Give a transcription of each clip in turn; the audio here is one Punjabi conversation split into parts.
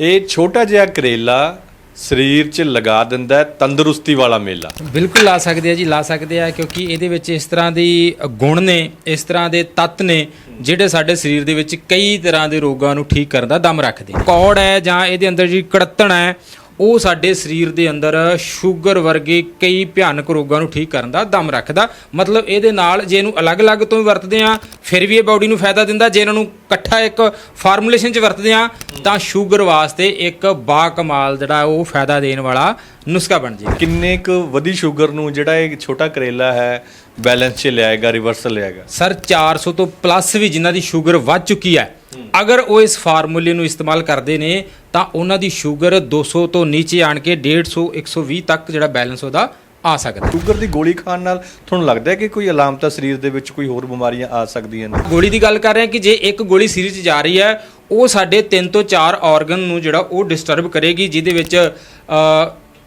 ਇਹ ਛੋਟਾ ਜਿਹਾ ਕਰੇਲਾ ਸਰੀਰ 'ਚ ਲਗਾ ਦਿੰਦਾ ਹੈ, ਤੰਦਰੁਸਤੀ ਵਾਲਾ ਮੇਲਾ। ਬਿਲਕੁਲ ਲਾ ਸਕਦੇ ਆ ਜੀ, ਲਾ ਸਕਦੇ ਆ, ਕਿਉਂਕਿ ਇਹਦੇ ਵਿੱਚ ਇਸ ਤਰ੍ਹਾਂ ਦੀ ਗੁਣ ਨੇ, ਇਸ ਤਰ੍ਹਾਂ ਦੇ ਤੱਤ ਨੇ, ਜਿਹੜੇ ਸਾਡੇ ਸਰੀਰ ਦੇ ਵਿੱਚ ਕਈ ਤਰ੍ਹਾਂ ਦੇ ਰੋਗਾਂ ਨੂੰ ਠੀਕ ਕਰਨ ਦਾ ਦਮ ਰੱਖਦੇ ਕੌੜ ਹੈ ਜਾਂ ਇਹਦੇ ਅੰਦਰ ਜਿਹੜੀ ਕੜਤਣ ਹੈ ਉਹ ਸਾਡੇ ਸਰੀਰ ਦੇ ਅੰਦਰ ਸ਼ੂਗਰ ਵਰਗੇ ਕਈ ਭਿਆਨਕ ਰੋਗਾਂ ਨੂੰ ਠੀਕ ਕਰਨ ਦਾ ਦਮ ਰੱਖਦਾ। ਮਤਲਬ ਇਹਦੇ ਨਾਲ ਜੇ ਇਹਨੂੰ ਅਲੱਗ-ਅਲੱਗ ਤੋਂ ਵੀ ਵਰਤਦੇ ਆ ਫਿਰ ਵੀ ਇਹ ਬਾਡੀ ਨੂੰ ਫਾਇਦਾ ਦਿੰਦਾ। ਜੇ ਇਹਨਾਂ ਨੂੰ ਇਕੱਠਾ ਇੱਕ ਫਾਰਮੂਲੇਸ਼ਨ 'ਚ ਵਰਤਦੇ ਆ ਤਾਂ ਸ਼ੂਗਰ ਵਾਸਤੇ ਇੱਕ ਬਾ ਕਮਾਲ ਜਿਹੜਾ ਉਹ ਫਾਇਦਾ ਦੇਣ ਵਾਲਾ ਨੁਸਖਾ ਬਣ ਜੇ ਕਿੰਨੇ ਕੁ ਵਧੀ ਸ਼ੂਗਰ ਨੂੰ ਜਿਹੜਾ ਇਹ ਛੋਟਾ ਕਰੇਲਾ ਹੈ ਬੈਲੈਂਸ 'ਚ ਲਿਆਏਗਾ ਰਿਵਰਸਲ ਲਿਆਏਗਾ? ਸਰ 400 ਤੋਂ ਪਲੱਸ ਵੀ ਜਿਨ੍ਹਾਂ ਦੀ ਸ਼ੂਗਰ ਵੱਧ ਚੁੱਕੀ ਹੈ ਅਗਰ ਉਹ ਇਸ ਫਾਰਮੂਲੇ ਨੂੰ ਇਸਤੇਮਾਲ ਕਰਦੇ ਨੇ ਤਾਂ ਉਹਨਾਂ ਦੀ ਸ਼ੂਗਰ 200 ਤੋਂ ਨੀਚੇ ਆਣ ਕੇ 150 120 ਤੱਕ ਜਿਹੜਾ ਬੈਲੈਂਸ ਉਹਦਾ ਆ ਸਕਦਾ। ਸ਼ੂਗਰ ਦੀ ਗੋਲੀ ਖਾਣ ਨਾਲ ਤੁਹਾਨੂੰ ਲੱਗਦਾ ਹੈ ਕਿ ਕੋਈ ਅਲਾਮਤਾਂ ਸਰੀਰ ਦੇ ਵਿੱਚ ਕੋਈ ਹੋਰ ਬਿਮਾਰੀਆਂ ਆ ਸਕਦੀਆਂ ਨੇ? ਗੋਲੀ ਦੀ ਗੱਲ ਕਰ ਰਹੇ ਹਾਂ ਕਿ ਜੇ ਇੱਕ ਗੋਲੀ ਸਰੀਰ 'ਚ ਜਾ ਰਹੀ ਹੈ ਉਹ ਸਾਡੇ 3 ਤੋਂ 4 ਆਰਗਨ ਨੂੰ ਜਿਹੜਾ ਉਹ ਡਿਸਟਰਬ ਕਰੇਗੀ ਜਿਹਦੇ ਵਿੱਚ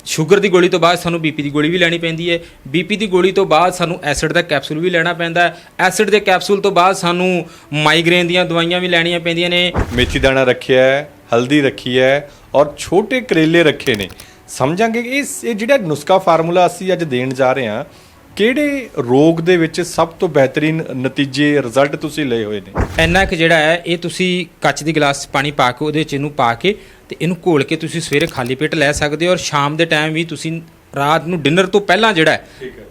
ਸ਼ੂਗਰ ਦੀ ਗੋਲੀ ਤੋਂ ਬਾਅਦ ਸਾਨੂੰ ਬੀਪੀ ਦੀ ਗੋਲੀ ਵੀ ਲੈਣੀ ਪੈਂਦੀ ਹੈ। ਬੀਪੀ ਦੀ ਗੋਲੀ ਤੋਂ ਬਾਅਦ ਸਾਨੂੰ ਐਸਿਡ ਦਾ ਕੈਪਸੂਲ ਵੀ ਲੈਣਾ ਪੈਂਦਾ ਹੈ। ਐਸਿਡ ਦੇ ਕੈਪਸੂਲ ਤੋਂ ਬਾਅਦ ਸਾਨੂੰ ਮਾਈਗ੍ਰੇਨ ਦੀਆਂ ਦਵਾਈਆਂ ਵੀ ਲੈਣੀਆਂ ਪੈਂਦੀਆਂ ਨੇ। ਮੇਥੀ ਦਾਣਾ ਰੱਖਿਆ ਹੈ, ਹਲਦੀ ਰੱਖੀ ਹੈ ਔਰ ਛੋਟੇ ਕਰੇਲੇ ਰੱਖੇ ਨੇ। ਸਮਝਾਂਗੇ ਕਿ ਇਸ ਇਹ ਜਿਹੜਾ ਨੁਸਖਾ ਫਾਰਮੂਲਾ ਅਸੀਂ ਅੱਜ ਦੇਣ ਜਾ ਰਹੇ ਹਾਂ ਕਿਹੜੇ ਰੋਗ ਦੇ ਵਿੱਚ ਸਭ ਤੋਂ ਬਿਹਤਰੀਨ ਨਤੀਜੇ ਰਿਜ਼ਲਟ ਤੁਸੀਂ ਲਏ ਹੋਏ ਨੇ? ਇੰਨਾ ਕਿ ਜਿਹੜਾ ਹੈ, ਇਹ ਤੁਸੀਂ ਕੱਚ ਦੀ ਗਲਾਸ 'ਚ ਪਾਣੀ ਪਾ ਕੇ, ਉਹਦੇ 'ਚ ਇਹਨੂੰ ਪਾ ਕੇ ਤੇ ਇਹਨੂੰ ਘੋਲ ਕੇ ਤੁਸੀਂ ਸਵੇਰੇ ਖਾਲੀ ਪੇਟ ਲੈ ਸਕਦੇ ਹੋ ਔਰ ਸ਼ਾਮ ਦੇ ਟਾਈਮ ਵੀ ਤੁਸੀਂ ਰਾਤ ਨੂੰ ਡਿਨਰ ਤੋਂ ਪਹਿਲਾਂ ਜਿਹੜਾ ਹੈ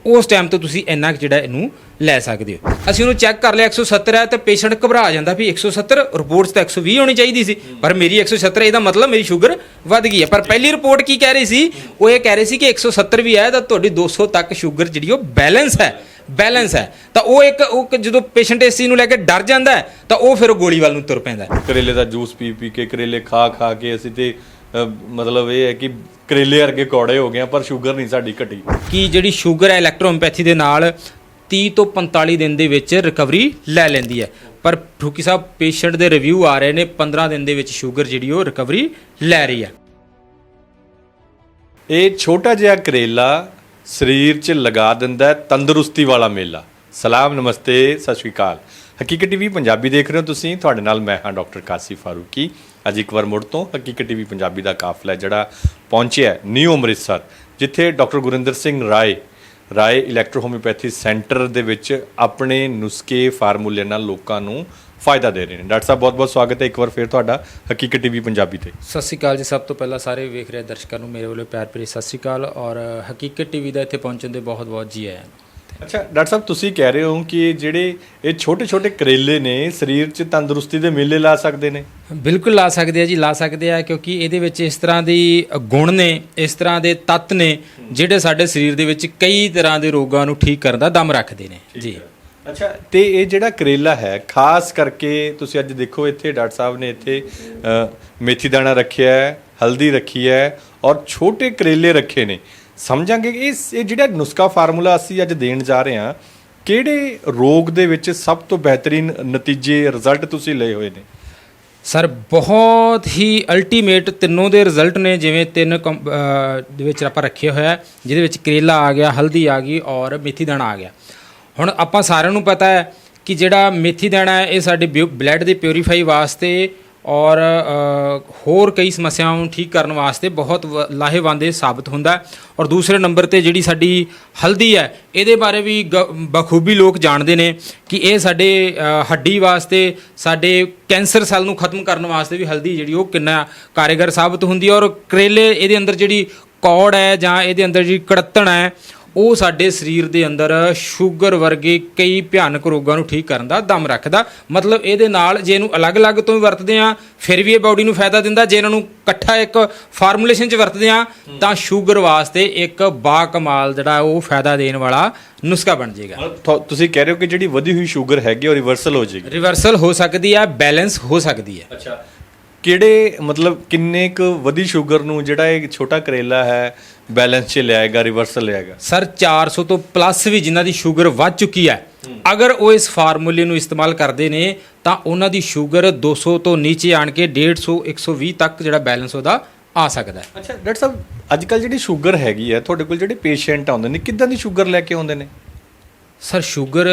ਉਸ ਟਾਈਮ ਤੋਂ ਤੁਸੀਂ ਇੰਨਾ ਕੁ ਜਿਹੜਾ ਇਹਨੂੰ ਲੈ ਸਕਦੇ ਹੋ। ਅਸੀਂ ਉਹਨੂੰ ਚੈੱਕ ਕਰ ਲਿਆ 170 ਹੈ ਤੇ ਪੇਸ਼ੈਂਟ ਘਬਰਾ ਜਾਂਦਾ ਵੀ 170 ਰਿਪੋਰਟਸ ਤਾਂ 120 ਹੋਣੀ ਚਾਹੀਦੀ ਸੀ। ਪਰ ਮੇਰੀ 170 ਇਹਦਾ ਮਤਲਬ ਮੇਰੀ ਸ਼ੂਗਰ ਵੱਧ ਗਈ ਹੈ। ਪਰ ਪਹਿਲੀ ਰਿਪੋਰਟ ਕੀ ਕਹਿ ਰਹੀ ਸੀ? ਉਹ ਇਹ ਕਹਿ ਰਹੀ ਸੀ ਕਿ 170 ਵੀ ਹੈ ਤਾਂ ਤੁਹਾਡੀ 200 ਤੱਕ ਸ਼ੂਗਰ ਜਿਹੜੀ ਉਹ ਬੈਲੈਂਸ ਹੈ ਬੈਲੈਂਸ ਹੈ। ਤਾਂ ਉਹ ਇੱਕ ਉਹ ਜਦੋਂ ਪੇਸ਼ੈਂਟ ਇਸ ਚੀਜ਼ ਨੂੰ ਲੈ ਕੇ ਡਰ ਜਾਂਦਾ ਤਾਂ ਉਹ ਫਿਰ ਗੋਲੀ ਵੱਲ ਨੂੰ ਤੁਰ ਪੈਂਦਾ ਕਰੇਲੇ ਦਾ ਜੂਸ ਪੀ ਪੀ ਕੇ ਕਰੇਲੇ ਖਾ ਖਾ ਕੇ ਅਸੀਂ ਤੇ ਮਤਲਬ ਇਹ ਹੈ ਕਿ ਕਰੇਲੇ ਵਰਗੇ ਕੌੜੇ ਹੋ ਗਏ ਆ ਪਰ ਸ਼ੂਗਰ ਨਹੀਂ ਸਾਡੀ ਘਟੀ। ਕਿ ਜਿਹੜੀ ਸ਼ੂਗਰ ਹੈ ਇਲੈਕਟ੍ਰੋਮਪੈਥੀ ਦੇ ਨਾਲ 30 ਤੋਂ 45 ਦਿਨ ਦੇ ਵਿੱਚ ਰਿਕਵਰੀ ਲੈ ਲੈਂਦੀ ਹੈ। ਪਰ ਠੂਕੀ ਸਾਹਿਬ ਪੇਸ਼ੈਂਟ ਦੇ ਰਿਵਿਊ ਆ ਰਹੇ ਨੇ 15 ਦਿਨ ਦੇ ਵਿੱਚ ਸ਼ੂਗਰ ਜਿਹੜੀ ਉਹ ਰਿਕਵਰੀ ਲੈ ਰਹੀ ਹੈ। ਇਹ ਛੋਟਾ ਜਿਹਾ ਕਰੇਲਾ ਸਰੀਰ 'ਚ ਲਗਾ ਦਿੰਦਾ ਤੰਦਰੁਸਤੀ ਵਾਲਾ ਮੇਲਾ। ਸਲਾਮ ਨਮਸਤੇ ਸਤਿ ਸ਼੍ਰੀ ਅਕਾਲ। ਹਕੀਕਤ ਟੀਵੀ ਪੰਜਾਬੀ ਦੇਖ ਰਹੇ ਹੋ ਤੁਸੀਂ। ਤੁਹਾਡੇ ਨਾਲ ਮੈਂ ਹਾਂ ਡਾਕਟਰ ਕਾਸੀ ਫਾਰੂਕੀ। ਅੱਜ ਇੱਕ ਵਾਰ ਮੁੜ ਤੋਂ ਹਕੀਕਤ ਟੀਵੀ ਪੰਜਾਬੀ ਦਾ ਕਾਫਲਾ ਜਿਹੜਾ ਪਹੁੰਚਿਆ ਨਿਊ ਅੰਮ੍ਰਿਤਸਰ, ਜਿੱਥੇ doctor Gurinder Singh Rai Rai electro homeopathy centre ਦੇ ਵਿੱਚ ਆਪਣੇ ਨੁਸਖੇ ਫਾਰਮੂਲੇ ਨਾਲ ਲੋਕਾਂ ਨੂੰ ਫਾਇਦਾ ਦੇ ਰਹੇ ਨੇ। ਡਾਕਟਰ ਸਾਹਿਬ, ਬਹੁਤ-ਬਹੁਤ ਸਵਾਗਤ ਹੈ ਇੱਕ ਵਾਰ ਫਿਰ ਤੁਹਾਡਾ ਹਕੀਕਤ ਟੀਵੀ ਪੰਜਾਬੀ ਤੇ। ਸਤਿ ਸ਼੍ਰੀ ਅਕਾਲ ਜੀ, ਸਭ ਤੋਂ ਪਹਿਲਾਂ ਸਾਰੇ ਵੇਖ ਰਹੇ ਦਰਸ਼ਕਾਂ ਨੂੰ, ਮੇਰੇ ਵੱਲੋਂ ਪਿਆਰ ਭਰੀ ਸਤਿ ਸ਼੍ਰੀ ਅਕਾਲ ਔਰ ਹਕੀਕਤ ਟੀਵੀ ਦਾ ਇੱਥੇ ਪਹੁੰਚਣ ਦੇ ਬਹੁਤ ਬਹੁਤ ਜੀ ਆਇਆਂ ਅੱਛਾ ਡਾਕਟਰ ਸਾਹਿਬ ਤੁਸੀਂ ਕਹਿ ਰਹੇ ਹੋ ਕਿ ਜਿਹੜੇ ਇਹ ਛੋਟੇ-ਛੋਟੇ ਕਰੇਲੇ ਨੇ ਸਰੀਰ 'ਚ ਤੰਦਰੁਸਤੀ ਦੇ ਮੇਲੇ ਲਾ ਸਕਦੇ ਨੇ? ਬਿਲਕੁਲ ਲਾ ਸਕਦੇ ਆ ਜੀ ਲਾ ਸਕਦੇ ਆ ਕਿਉਂਕਿ ਇਹਦੇ ਵਿੱਚ ਇਸ ਤਰ੍ਹਾਂ ਦੀ ਗੁਣ ਨੇ ਇਸ ਤਰ੍ਹਾਂ ਦੇ ਤੱਤ ਨੇ ਜਿਹੜੇ ਸਾਡੇ ਸਰੀਰ ਦੇ ਵਿੱਚ ਕਈ ਤਰ੍ਹਾਂ ਦੇ ਰੋਗਾਂ ਨੂੰ ਠੀਕ ਕਰਨ ਦਾ ਦਮ ਰੱਖਦੇ ਨੇ। ਜੀ। ਅੱਛਾ ਤੇ ਇਹ ਜਿਹੜਾ ਕਰੇਲਾ ਹੈ ਖਾਸ ਕਰਕੇ ਤੁਸੀਂ ਅੱਜ ਦੇਖੋ ਇੱਥੇ ਡਾਕਟਰ ਸਾਹਿਬ ਨੇ ਇੱਥੇ ਮੇਥੀ ਦਾਣਾ ਰੱਖਿਆ ਹੈ ਹਲਦੀ ਰੱਖੀ ਹੈ ਔਰ ਛੋਟੇ ਕਰੇਲੇ ਰੱਖੇ ਨੇ। ਸਮਝਾਂਗੇ ਕਿ ਇਸ ਇਹ ਜਿਹੜਾ ਨੁਸਖਾ ਫਾਰਮੂਲਾ ਅਸੀਂ ਅੱਜ ਦੇਣ ਜਾ ਰਹੇ ਹਾਂ, ਕਿਹੜੇ ਰੋਗ ਦੇ ਵਿੱਚ ਸਭ ਤੋਂ ਬਿਹਤਰੀਨ ਨਤੀਜੇ ਰਿਜ਼ਲਟ ਤੁਸੀਂ ਲਏ ਹੋਏ ਨੇ? ਸਰ, ਬਹੁਤ ਹੀ ਅਲਟੀਮੇਟ ਤਿੰਨੋਂ ਦੇ ਰਿਜ਼ਲਟ ਨੇ, ਜਿਵੇਂ ਤਿੰਨ ਕੰਪ- ਦੇ ਵਿੱਚ ਆਪਾਂ ਰੱਖਿਆ ਹੋਇਆ, ਜਿਹਦੇ ਵਿੱਚ ਕਰੇਲਾ ਆ ਗਿਆ, ਹਲਦੀ ਆ ਗਈ ਔਰ ਮੇਥੀ ਦਾਣਾ ਆ ਗਿਆ। ਹੁਣ ਆਪਾਂ ਸਾਰਿਆਂ ਨੂੰ ਪਤਾ ਹੈ ਕਿ ਜਿਹੜਾ ਮੇਥੀ ਦਾਣਾ ਹੈ, ਇਹ ਸਾਡੇ ਬਲੱਡ ਦੇ ਪਿਉਰੀਫਾਈ ਵਾਸਤੇ ਔਰ ਹੋਰ ਕਈ ਸਮੱਸਿਆਵਾਂ ਨੂੰ ਠੀਕ ਕਰਨ ਵਾਸਤੇ ਬਹੁਤ ਵ- ਲਾਹੇਵੰਦ ਇਹ ਸਾਬਤ ਹੁੰਦਾ ਹੈ। ਔਰ ਦੂਸਰੇ ਨੰਬਰ ਤੇ ਜਿਹੜੀ ਸਾਡੀ ਹਲਦੀ ਹੈ, ਇਹਦੇ ਬਾਰੇ ਵੀ ਗ- ਬਖੂਬੀ ਲੋਕ ਜਾਣਦੇ ਨੇ ਕਿ ਇਹ ਸਾਡੇ ਹੱਡੀ ਵਾਸਤੇ, ਸਾਡੇ ਕੈਂਸਰ ਸੈੱਲ ਨੂੰ ਖਤਮ ਕਰਨ ਵਾਸਤੇ ਵੀ ਹਲਦੀ ਜਿਹੜੀ ਉਹ ਕਿੰਨਾ ਕਾਰਗਰ ਸਾਬਤ ਹੁੰਦੀ ਹੈ। ਔਰ ਕਰੇਲੇ ਇਹਦੇ ਅੰਦਰ ਜਿਹੜੀ ਕੌੜ ਹੈ ਜਾਂ ਇਹਦੇ ਅੰਦਰ ਜਿਹੜੀ ਕੜਤਣ ਹੈ ਉਹ ਸਾਡੇ ਸਰੀਰ ਦੇ ਅੰਦਰ ਸ਼ੂਗਰ ਵਰਗੇ ਕਈ ਭਿਆਨਕ ਰੋਗਾਂ ਨੂੰ ਠੀਕ ਕਰਨ ਦਾ ਦਮ ਰੱਖਦਾ। ਮਤਲਬ ਇਹਦੇ ਨਾਲ ਜੇ ਇਹਨੂੰ ਅਲੱਗ-ਅਲੱਗ ਤੋਂ ਵੀ ਵਰਤਦੇ ਆ ਫਿਰ ਵੀ ਇਹ ਬਾਡੀ ਨੂੰ ਫਾਇਦਾ ਦਿੰਦਾ। ਜੇ ਇਹਨਾਂ ਨੂੰ ਇਕੱਠਾ ਇੱਕ ਫਾਰਮੂਲੇਸ਼ਨ 'ਚ ਵਰਤਦੇ ਆ ਤਾਂ ਸ਼ੂਗਰ ਵਾਸਤੇ ਇੱਕ ਬਾ ਕਮਾਲ ਜਿਹੜਾ ਉਹ ਫਾਇਦਾ ਦੇਣ ਵਾਲਾ ਨੁਸਖਾ ਬਣ ਜਾਏਗਾ। ਤੁਸੀਂ ਕਹਿ ਰਹੇ ਹੋ ਕਿ ਜਿਹੜੀ ਵਧੀ ਹੋਈ ਸ਼ੂਗਰ ਹੈਗੀ ਉਹ ਰਿਵਰਸਲ ਹੋ ਜਾਏਗੀ। ਰਿਵਰਸਲ ਹੋ ਸਕਦੀ ਹੈ ਬੈਲੈਂਸ ਹੋ ਸਕਦੀ ਹੈ। ਅੱਛਾ। ਕਿਹੜੇ ਮਤਲਬ ਕਿੰਨੇ ਕੁ ਵਧੀ ਸ਼ੂਗਰ ਨੂੰ ਜਿਹੜਾ ਇਹ ਛੋਟਾ ਕਰੇਲਾ ਹੈ ਬੈਲੈਂਸ 'ਚ ਲਿਆਏਗਾ ਰਿਵਰਸਲ ਲਿਆਏਗਾ ਸਰ 400 ਤੋਂ ਪਲੱਸ ਵੀ ਜਿਨ੍ਹਾਂ ਦੀ ਸ਼ੂਗਰ ਵੱਧ ਚੁੱਕੀ ਹੈ ਅਗਰ ਉਹ ਇਸ ਫਾਰਮੂਲੇ ਨੂੰ ਇਸਤੇਮਾਲ ਕਰਦੇ ਨੇ ਤਾਂ ਉਹਨਾਂ ਦੀ ਸ਼ੂਗਰ 200 ਤੋਂ ਨੀਚੇ ਆਣ ਕੇ 150 120 ਤੱਕ ਜਿਹੜਾ ਬੈਲੈਂਸ ਉਹਦਾ ਆ ਸਕਦਾ ਹੈ। ਅੱਛਾ ਡਾਕਟਰ ਸਾਹਿਬ ਅੱਜ ਕੱਲ ਜਿਹੜੀ ਸ਼ੂਗਰ ਹੈਗੀ ਹੈ ਤੁਹਾਡੇ ਕੋਲ ਜਿਹੜੇ ਪੇਸ਼ੈਂਟ ਆਉਂਦੇ ਨੇ ਕਿੱਦਾਂ ਦੀ ਸ਼ੂਗਰ ਲੈ ਕੇ ਆਉਂਦੇ ਨੇ? ਸਰ ਸ਼ੂਗਰ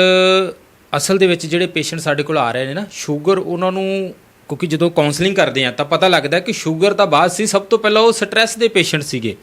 ਅਸਲ ਦੇ ਵਿੱਚ ਜਿਹੜੇ ਪੇਸ਼ੈਂਟ ਸਾਡੇ ਕੋਲ ਆ ਰਹੇ ਨੇ ਨਾ ਸ਼ੂਗਰ ਉਹਨਾਂ ਨੂੰ ਕਿਉਂਕਿ ਜਦੋਂ ਕਾਉਂਸਲਿੰਗ ਕਰਦੇ ਆ ਤਾਂ ਪਤਾ ਲੱਗਦਾ ਕਿ ਸ਼ੂਗਰ ਤਾਂ ਬਾਅਦ ਸੀ, ਸਭ ਤੋਂ ਪਹਿਲਾਂ ਉਹ ਸਟ੍ਰੈਸ ਦੇ ਪੇਸ਼ੈਂਟ ਸੀਗੇ,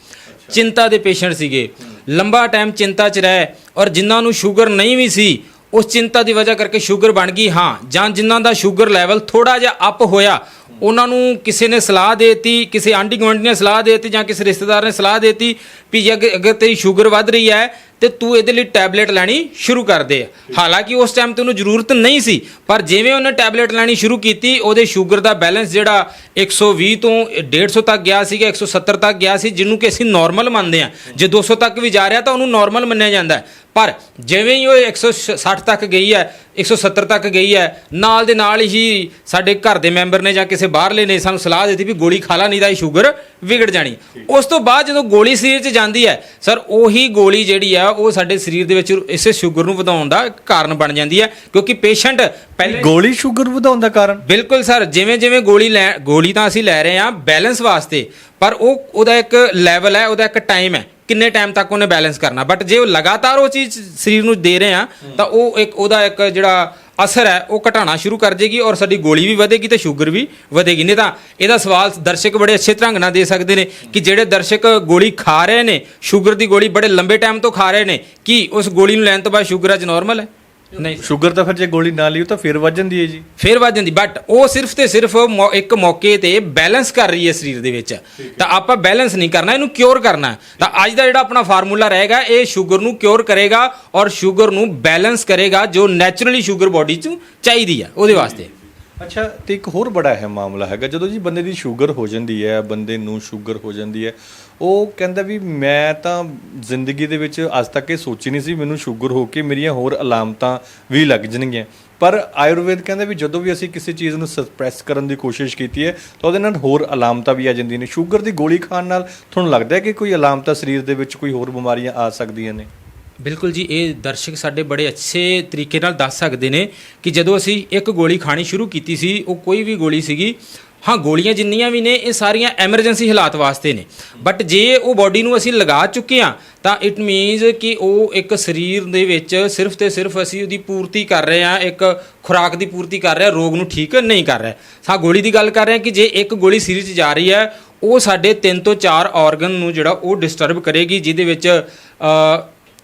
ਚਿੰਤਾ ਦੇ ਪੇਸ਼ੈਂਟ ਸੀਗੇ। ਲੰਬਾ ਟਾਈਮ ਚਿੰਤਾ 'ਚ ਰਹੇ ਔਰ ਜਿਨ੍ਹਾਂ ਨੂੰ ਸ਼ੂਗਰ ਨਹੀਂ ਵੀ ਸੀ, ਉਸ ਚਿੰਤਾ ਦੀ ਵਜ੍ਹਾ ਕਰਕੇ ਸ਼ੂਗਰ ਬਣ ਗਈ, ਹਾਂ, ਜਾਂ ਜਿਨ੍ਹਾਂ ਦਾ ਸ਼ੂਗਰ ਲੈਵਲ ਥੋੜਾ ਜਿਹਾ ਅਪ ਹੋਇਆ, ਉਹਨਾਂ ਨੂੰ ਕਿਸੇ ਨੇ ਸਲਾਹ ਦੇਤੀ, ਕਿਸੇ ਆਂਢੀ ਗੁਆਂਢੀ ਨੇ ਸਲਾਹ ਦੇਤੀ ਜਾਂ ਕਿਸੇ ਰਿਸ਼ਤੇਦਾਰ ਨੇ ਸਲਾਹ ਦੇਤੀ ਵੀ ਜੇ ਅਗਰ ਤੇਰੀ ਸ਼ੂਗਰ ਵੱਧ ਰਹੀ ਹੈ ਤੇ ਤੂੰ ਇਹਦੇ ਲਈ ਟੈਬਲੇਟ ਲੈਣੀ ਸ਼ੁਰੂ ਕਰ ਦੇ। ਹਾਲਾਂਕਿ ਉਸ ਟਾਈਮ ਤੇ ਉਹਨੂੰ ਜ਼ਰੂਰਤ ਨਹੀਂ ਸੀ, ਪਰ ਜਿਵੇਂ ਉਹਨੇ ਟੈਬਲੇਟ ਲੈਣੀ ਸ਼ੁਰੂ ਕੀਤੀ, ਉਹਦੇ ਸ਼ੂਗਰ ਦਾ ਬੈਲੈਂਸ ਜਿਹੜਾ 120 ਤੋਂ 150 ਤੱਕ ਗਿਆ ਸੀਗਾ 170 ਤੱਕ ਗਿਆ ਸੀ, ਜਿਹਨੂੰ ਕਿ ਅਸੀਂ ਨਾਰਮਲ ਮੰਨਦੇ ਆ ਜੇ 200 ਤੱਕ ਵੀ ਜਾ ਰਿਹਾ ਤਾਂ ਉਹਨੂੰ ਨਾਰਮਲ ਮੰਨਿਆ ਜਾਂਦਾ ਹੈ। ਪਰ ਜਿਵੇਂ ਹੀ ਉਹ 160 ਤੱਕ ਗਈ ਹੈ 170 ਤੱਕ ਗਈ ਹੈ, ਨਾਲ ਦੇ ਨਾਲ ਹੀ ਸਾਡੇ ਘਰ ਦੇ ਮੈਂਬਰ ਨੇ ਜਾਂ ਕਿਸੇ ਬਾਹਰਲੇ ਨੇ ਸਾਨੂੰ ਸਲਾਹ ਦਿੱਤੀ ਵੀ ਗੋਲੀ ਖਾ ਲਾ, ਨਹੀਂ ਤਾਂ ਇਹ ਸ਼ੂਗਰ ਵਿਗੜ ਜਾਣੀ। ਉਸ ਤੋਂ ਬਾਅਦ ਜਦੋਂ ਗੋਲੀ ਸਰੀਰ 'ਚ ਜਾਂਦੀ ਹੈ, ਸਰ, ਉਹੀ ਗੋਲੀ ਜਿਹੜੀ ਆ ਉਹ ਸਾਡੇ ਸਰੀਰ ਦੇ ਵਿੱਚ ਇਸੇ ਸ਼ੂਗਰ ਨੂੰ ਵਧਾਉਣ ਦਾ ਕਾਰਨ ਬਣ ਜਾਂਦੀ ਹੈ ਕਿਉਂਕਿ ਪੇਸ਼ੈਂਟ ਪਹਿਲੇ ਗੋਲੀ ਸ਼ੂਗਰ ਵਧਾਉਣ ਦਾ ਕਾਰਨ? ਬਿਲਕੁਲ ਸਰ ਜਿਵੇਂ ਜਿਵੇਂ ਗੋਲੀ ਲੈ ਗੋਲੀ ਤਾਂ ਅਸੀਂ ਲੈ ਰਹੇ ਹਾਂ ਬੈਲੈਂਸ ਵਾਸਤੇ ਪਰ ਉਹ ਉਹਦਾ ਇੱਕ ਲੈਵਲ ਹੈ ਉਹਦਾ ਇੱਕ ਟਾਈਮ ਹੈ ਕਿੰਨੇ ਟਾਈਮ ਤੱਕ ਉਹਨੇ ਬੈਲੈਂਸ ਕਰਨਾ। ਬਟ ਜੇ ਉਹ ਲਗਾਤਾਰ ਉਹ ਚੀਜ਼ ਸਰੀਰ ਨੂੰ ਦੇ ਰਹੇ ਆ ਤਾਂ ਉਹ ਇੱਕ ਉਹਦਾ ਇੱਕ ਜਿਹੜਾ ਅਸਰ ਹੈ, ਉਹ ਘਟਾਣਾ ਸ਼ੁਰੂ ਕਰ ਜੇਗੀ ਔਰ ਸਾਡੀ ਗੋਲੀ ਵੀ ਵਧੇਗੀ ਤੇ ਸ਼ੂਗਰ ਵੀ ਵਧੇਗੀ। ਨਹੀਂ ਤਾਂ ਇਹਦਾ ਸਵਾਲ ਦਰਸ਼ਕ ਬੜੇ ਅੱਛੇ ਢੰਗ ਨਾਲ ਦੇ ਸਕਦੇ ਨੇ ਕਿ ਜਿਹੜੇ ਦਰਸ਼ਕ ਗੋਲੀ ਖਾ ਰਹੇ ਨੇ, ਸ਼ੂਗਰ ਦੀ ਗੋਲੀ ਬੜੇ ਲੰਬੇ ਟਾਈਮ ਤੋਂ ਖਾ ਰਹੇ ਨੇ, ਕੀ ਉਸ ਗੋਲੀ ਨੂੰ ਲੈਣ ਤੋਂ ਬਾਅਦ ਸ਼ੂਗਰ ਅੱਜ ਨਾਰਮਲ ਹੈ? ਨਹੀਂ। ਸ਼ੂਗਰ ਤਾਂ ਫਿਰ ਜੇ ਗੋਲੀ ਨਾ ਲਈ ਤਾਂ ਫਿਰ ਵੱਧ ਜਾਂਦੀ ਹੈ ਜੀ। ਫੇਰ ਵੱਧ ਜਾਂਦੀ ਬਟ ਉਹ ਸਿਰਫ ਤੇ ਸਿਰਫ ਮੌ- ਇੱਕ ਮੌਕੇ ਤੇ ਬੈਲੈਂਸ ਕਰ ਰਹੀ ਹੈ ਸਰੀਰ ਦੇ ਵਿੱਚ। ਤਾਂ ਆਪਾਂ ਬੈਲੈਂਸ ਨਹੀਂ ਕਰਨਾ ਇਹਨੂੰ ਕਿਉਰ ਕਰਨਾ। ਹੈ। ਤਾਂ ਅੱਜ ਦਾ ਜਿਹੜਾ ਆਪਣਾ ਫਾਰਮੂਲਾ ਰਹੇਗਾ ਇਹ ਸ਼ੂਗਰ ਨੂੰ ਕਿਉਰ ਕਰੇਗਾ ਔਰ ਸ਼ੂਗਰ ਨੂੰ ਬੈਲੈਂਸ ਕਰੇਗਾ ਜੋ ਨੈਚੁਰਲੀ ਸ਼ੂਗਰ ਬਾਡੀ 'ਚ ਚਾਹੀਦੀ ਹੈ ਉਹਦੇ ਵਾਸਤੇ। ਅੱਛਾ, ਤੇ ਇੱਕ ਹੋਰ ਬੜਾ ਹੈ ਮਾਮਲਾ ਹੈਗਾ, ਜਦੋਂ ਜੀ ਬੰਦੇ ਦੀ ਸ਼ੂਗਰ ਹੋ ਜਾਂਦੀ ਹੈ, ਬੰਦੇ ਨੂੰ ਸ਼ੂਗਰ ਹੋ ਜਾਂਦੀ ਹੈ, ਉਹ ਕਹਿੰਦਾ ਵੀ ਮੈਂ ਤਾਂ ਜ਼ਿੰਦਗੀ ਦੇ ਵਿੱਚ ਅੱਜ ਤੱਕ ਇਹ ਸੋਚੀ ਨਹੀਂ ਸੀ ਮੈਨੂੰ ਸ਼ੂਗਰ ਹੋ ਕੇ ਮੇਰੀਆਂ ਹੋਰ ਅਲਾਮਤਾਂ ਵੀ ਲੱਗ ਜਾਣਗੀਆਂ। ਪਰ ਆਯੁਰਵੇਦ ਕਹਿੰਦਾ ਵੀ ਜਦੋਂ ਵੀ ਅਸੀਂ ਕਿਸੇ ਚੀਜ਼ ਨੂੰ ਸਪਰੈਸ ਕਰਨ ਦੀ ਕੋਸ਼ਿਸ਼ ਕੀਤੀ ਹੈ, ਤਾਂ ਉਹਦੇ ਨਾਲ ਹੋਰ ਅਲਾਮਤਾਂ ਵੀ ਆ ਜਾਂਦੀਆਂ ਨੇ। ਸ਼ੂਗਰ ਦੀ ਗੋਲੀ ਖਾਣ ਨਾਲ ਤੁਹਾਨੂੰ ਲੱਗਦਾ ਹੈ ਕਿ ਕੋਈ ਅਲਾਮਤਾਂ ਸਰੀਰ ਦੇ ਵਿੱਚ ਕੋਈ ਹੋਰ ਬਿਮਾਰੀਆਂ ਆ ਸਕਦੀਆਂ ਨੇ? ਬਿਲਕੁਲ ਜੀ, ਇਹ ਦਰਸ਼ਕ ਸਾਡੇ ਬੜੇ ਅੱਛੇ ਤਰੀਕੇ ਨਾਲ ਦੱਸ ਸਕਦੇ ਨੇ ਕਿ ਜਦੋਂ ਅਸੀਂ ਇੱਕ ਗੋਲੀ ਖਾਣੀ ਸ਼ੁਰੂ ਕੀਤੀ ਸੀ, ਉਹ ਕੋਈ ਵੀ ਗੋਲੀ ਸੀਗੀ, ਹਾਂ, ਗੋਲੀਆਂ ਜਿੰਨੀਆਂ ਵੀ ਨੇ, ਇਹ ਸਾਰੀਆਂ ਐਮਰਜੈਂਸੀ ਹਾਲਾਤ ਵਾਸਤੇ ਨੇ। ਬਟ ਜੇ ਉਹ ਬਾਡੀ ਨੂੰ ਅਸੀਂ ਲਗਾ ਚੁੱਕੇ ਆ ਤਾਂ ਇਟ ਮੀਨਸ ਕਿ ਉਹ ਇੱਕ ਸਰੀਰ ਦੇ ਵਿੱਚ ਸਿਰਫ ਤੇ ਸਿਰਫ ਅਸੀਂ ਉਹਦੀ ਪੂਰਤੀ ਕਰ ਰਹੇ ਆ ਇੱਕ ਖੁਰਾਕ ਦੀ ਪੂਰਤੀ ਕਰ ਰਹੇ ਆ ਰੋਗ ਨੂੰ ਠੀਕ ਨਹੀਂ ਕਰ ਰਹੇ। ਹਾਂ, ਗੋਲੀ ਦੀ ਗੱਲ ਕਰ ਰਹੇ ਆ ਕਿ ਜੇ ਇੱਕ ਗੋਲੀ ਸਰੀਰ 'ਚ ਜਾ ਰਹੀ ਹੈ, ਉਹ ਸਾਡੇ 3 ਤੋਂ 4 ਆਰਗਨ ਨੂੰ ਜਿਹੜਾ ਉਹ ਡਿਸਟਰਬ ਕਰੇਗੀ, ਜਿਹਦੇ ਵਿੱਚ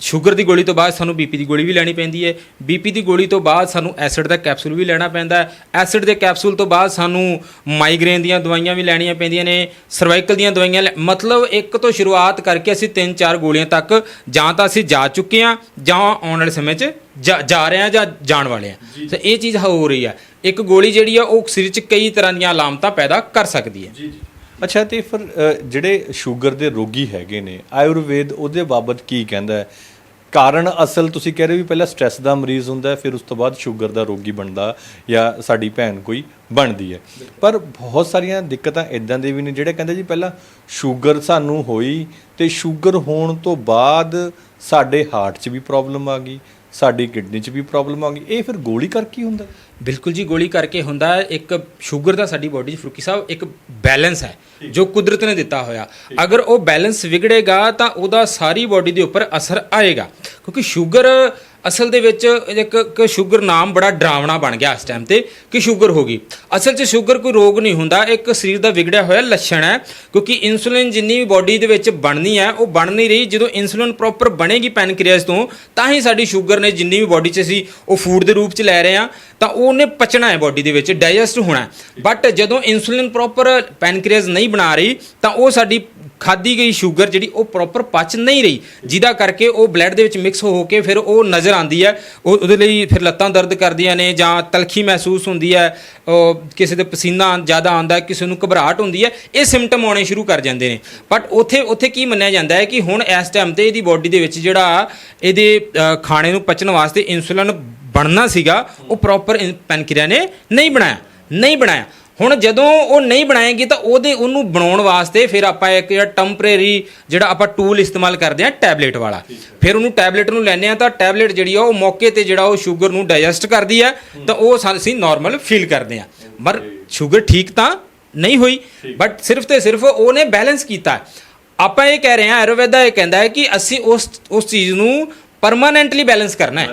ਸ਼ੂਗਰ ਦੀ ਗੋਲੀ ਤੋਂ ਬਾਅਦ ਸਾਨੂੰ ਬੀਪੀ ਦੀ ਗੋਲੀ ਵੀ ਲੈਣੀ ਪੈਂਦੀ ਹੈ। ਬੀਪੀ ਦੀ ਗੋਲੀ ਤੋਂ ਬਾਅਦ ਸਾਨੂੰ ਐਸਿਡ ਦਾ ਕੈਪਸੂਲ ਵੀ ਲੈਣਾ ਪੈਂਦਾ ਹੈ। ਐਸਿਡ ਦੇ ਕੈਪਸੂਲ ਤੋਂ ਬਾਅਦ ਸਾਨੂੰ ਮਾਈਗ੍ਰੇਨ ਦੀਆਂ ਦਵਾਈਆਂ ਵੀ ਲੈਣੀਆਂ ਪੈਂਦੀਆਂ ਨੇ ਸਰਵਾਈਕਲ ਦੀਆਂ ਦਵਾਈਆਂ ਮਤਲਬ ਇੱਕ ਤੋਂ ਸ਼ੁਰੂਆਤ ਕਰਕੇ ਅਸੀਂ ਤਿੰਨ ਚਾਰ ਗੋਲੀਆਂ ਤੱਕ ਜਾਂ ਤਾਂ ਅਸੀਂ ਜਾ ਚੁੱਕੇ ਹਾਂ ਜਾਂ ਆਉਣ ਵਾਲੇ ਸਮੇਂ 'ਚ ਜਾ ਰਹੇ ਹਾਂ ਜਾਂ ਜਾਣ ਵਾਲੇ ਹਾਂ। ਤੇ ਇਹ ਚੀਜ਼ ਹੋ ਰਹੀ ਹੈ ਇੱਕ ਗੋਲੀ ਜਿਹੜੀ ਆ ਉਹ ਸਰੀਰ 'ਚ ਕਈ ਤਰ੍ਹਾਂ ਦੀਆਂ ਅਲਾਮਤਾਂ ਪੈਦਾ ਕਰ ਸਕਦੀ ਹੈ। ਜੀ ਜੀ। ਅੱਛਾ ਤੇ ਫਿਰ ਜਿਹੜੇ ਸ਼ੂਗਰ ਦੇ ਰੋਗੀ ਹੈਗੇ ਨੇ ਆਯੁਰਵੇਦ ਉਹਦੇ ਬਾਬਤ ਕੀ ਕਹਿੰਦਾ ਹੈ? ਕਾਰਨ ਅਸਲ ਤੁਸੀਂ ਕਹਿ ਰਹੇ ਵੀ ਪਹਿਲਾਂ ਸਟ੍ਰੈਸ ਦਾ ਮਰੀਜ਼ ਹੁੰਦਾ ਫਿਰ ਉਸ ਤੋਂ ਬਾਅਦ ਸ਼ੂਗਰ ਦਾ ਰੋਗੀ ਬਣਦਾ ਜਾਂ ਸਾਡੀ ਭੈਣ ਕੋਈ ਬਣਦੀ ਹੈ। ਪਰ ਬਹੁਤ ਸਾਰੀਆਂ ਦਿੱਕਤਾਂ ਇਦਾਂ ਦੇ ਵੀ ਨੇ ਜਿਹੜੇ ਕਹਿੰਦੇ ਜੀ ਪਹਿਲਾਂ ਸ਼ੂਗਰ ਸਾਨੂੰ ਹੋਈ ਤੇ ਸ਼ੂਗਰ ਹੋਣ ਤੋਂ ਬਾਅਦ ਸਾਡੇ ਹਾਰਟ 'ਚ ਵੀ ਪ੍ਰੋਬਲਮ ਆ ਗਈ ਸਾਡੀ ਕਿਡਨੀ 'ਚ ਵੀ ਪ੍ਰੋਬਲਮ ਆ ਗਈ। ਇਹ ਫਿਰ ਗੋਲੀ ਕਰਕੇ ਹੁੰਦਾ? ਬਿਲਕੁਲ ਜੀ ਗੋਲੀ ਕਰਕੇ ਹੁੰਦਾ ਇੱਕ ਸ਼ੂਗਰ ਦਾ ਸਾਡੀ ਬਾਡੀ 'ਚ ਫਰੂਕੀ ਸਾਹਿਬ ਇੱਕ ਬੈਲੈਂਸ ਹੈ ਜੋ ਕੁਦਰਤ ਨੇ ਦਿੱਤਾ ਹੋਇਆ। ਅਗਰ ਉਹ ਬੈਲੈਂਸ ਵਿਗੜੇਗਾ ਤਾਂ ਉਹਦਾ ਸਾਰੀ ਬਾਡੀ ਦੇ ਉੱਪਰ ਅਸਰ ਆਏਗਾ। ਕਿਉਂਕਿ ਸ਼ੂਗਰ ਅਸਲ ਦੇ ਵਿੱਚ ਇੱਕ ਇੱਕ ਸ਼ੂਗਰ ਨਾਮ ਬੜਾ ਡਰਾਵਣਾ ਬਣ ਗਿਆ ਇਸ ਟਾਈਮ ਤੇ ਕਿ ਸ਼ੂਗਰ ਹੋ ਗਈ। ਅਸਲ 'ਚ ਸ਼ੂਗਰ ਕੋਈ ਰੋਗ ਨਹੀਂ ਹੁੰਦਾ, ਇੱਕ ਸਰੀਰ ਦਾ ਵਿਗੜਿਆ ਹੋਇਆ ਲੱਛਣ ਹੈ, ਕਿਉਂਕਿ ਇਨਸੂਲਿਨ ਜਿੰਨੀ ਵੀ ਬਾਡੀ ਦੇ ਵਿੱਚ ਬਣਨੀ ਹੈ, ਉਹ ਬਣ ਨਹੀਂ ਰਹੀ। ਜਦੋਂ ਇਨਸੂਲਿਨ ਪ੍ਰੋਪਰ ਬਣੇਗੀ ਪੈਨਕ੍ਰੀਅਸ ਤੋਂ, ਤਾਂ ਹੀ ਸਾਡੀ ਸ਼ੂਗਰ ਨੇ ਜਿੰਨੀ ਵੀ ਬਾਡੀ 'ਚ ਅਸੀਂ ਉਹ ਫੂਡ ਦੇ ਰੂਪ 'ਚ ਲੈ ਰਹੇ ਹਾਂ, ਤਾਂ ਉਹਨੇ ਪਚਣਾ ਹੈ ਬਾਡੀ ਦੇ ਵਿੱਚ ਡਾਈਜੈਸਟ ਹੋਣਾ ਬਟ ਜਦੋਂ ਇਨਸੂਲਿਨ ਪ੍ਰੋਪਰ ਪੈਨਕ੍ਰੀਅਸ ਨਹੀਂ ਬਣਾ ਰਹੀ, ਤਾਂ ਉਹ ਸਾਡੀ ਖਾਦੀ ਗਈ ਸ਼ੂਗਰ ਜਿਹੜੀ ਉਹ ਪ੍ਰੋਪਰ ਪਚ ਨਹੀਂ ਰਹੀ, ਜਿਹਦਾ ਕਰਕੇ ਉਹ ਬਲੱਡ ਦੇ ਵਿੱਚ ਮਿਕਸ ਹੋ ਕੇ ਫਿਰ ਉਹ ਨਜ਼ਰ ਆਉਂਦੀ ਹੈ। ਉਹ ਉਹਦੇ ਲਈ ਫਿਰ ਲੱਤਾਂ ਦਰਦ ਕਰਦੀਆਂ ਨੇ ਜਾਂ ਤਲਖੀ ਮਹਿਸੂਸ ਹੁੰਦੀ ਹੈ, ਉਹ ਕਿਸੇ ਦੇ ਪਸੀਨਾ ਜ਼ਿਆਦਾ ਆਉਂਦਾ, ਕਿਸੇ ਨੂੰ ਘਬਰਾਹਟ ਹੁੰਦੀ ਹੈ, ਇਹ ਸਿੰਪਟਮ ਆਉਣੇ ਸ਼ੁਰੂ ਕਰ ਜਾਂਦੇ ਨੇ। ਬਟ ਉੱਥੇ ਉੱਥੇ ਕੀ ਮੰਨਿਆ ਜਾਂਦਾ ਹੈ ਕਿ ਹੁਣ ਇਸ ਟਾਈਮ ਤੇ ਇਹਦੀ ਬਾਡੀ ਦੇ ਵਿੱਚ ਜਿਹੜਾ ਇਹਦੇ ਖਾਣੇ ਨੂੰ ਪਚਣ ਵਾਸਤੇ ਇਨਸੂਲਿਨ ਬਣਨਾ ਸੀਗਾ, ਉਹ ਪ੍ਰੋਪਰ ਪੈਨਕ੍ਰੀਆ ਨੇ ਨਹੀਂ ਬਣਾਇਆ ਨਹੀਂ ਬਣਾਇਆ। ਹੁਣ ਜਦੋਂ ਉਹ ਨਹੀਂ ਬਣਾਏਗੀ ਤਾਂ ਉਹਦੇ ਉਹਨੂੰ ਬਣਾਉਣ ਵਾਸਤੇ ਫਿਰ ਆਪਾਂ ਇੱਕ ਜਿਹੜਾ ਟੈਂਪਰੇਰੀ ਜਿਹੜਾ ਆਪਾਂ ਟੂਲ ਇਸਤੇਮਾਲ ਕਰਦੇ ਆ ਟੈਬਲੇਟ ਵਾਲਾ। ਫਿਰ ਉਹਨੂੰ ਟੈਬਲੇਟ ਨੂੰ ਲੈਂਦੇ ਆ ਤਾਂ ਟੈਬਲੇਟ ਜਿਹੜੀ ਆ ਉਹ ਮੌਕੇ ਤੇ ਜਿਹੜਾ ਉਹ ਸ਼ੂਗਰ ਨੂੰ ਡਾਈਜੈਸਟ ਕਰਦੀ ਆ ਤਾਂ ਉਹ ਅਸੀਂ ਨਾਰਮਲ ਫੀਲ ਕਰਦੇ ਆ ਪਰ ਸ਼ੂਗਰ ਠੀਕ ਤਾਂ ਨਹੀਂ ਹੋਈ ਬਟ ਸਿਰਫ ਤੇ ਸਿਰਫ ਉਹਨੇ ਬੈਲੈਂਸ ਕੀਤਾ। ਆਪਾਂ ਇਹ ਕਹਿ ਰਹੇ ਹਾਂ ਆਯੁਰਵੇਦਾ ਇਹ ਕਹਿੰਦਾ ਹੈ ਕਿ ਅਸੀਂ ਉਸ ਉਸ ਚੀਜ਼ ਨੂੰ ਪਰਮਾਨੈਂਟਲੀ ਬੈਲੈਂਸ ਕਰਨਾ ਹੈ।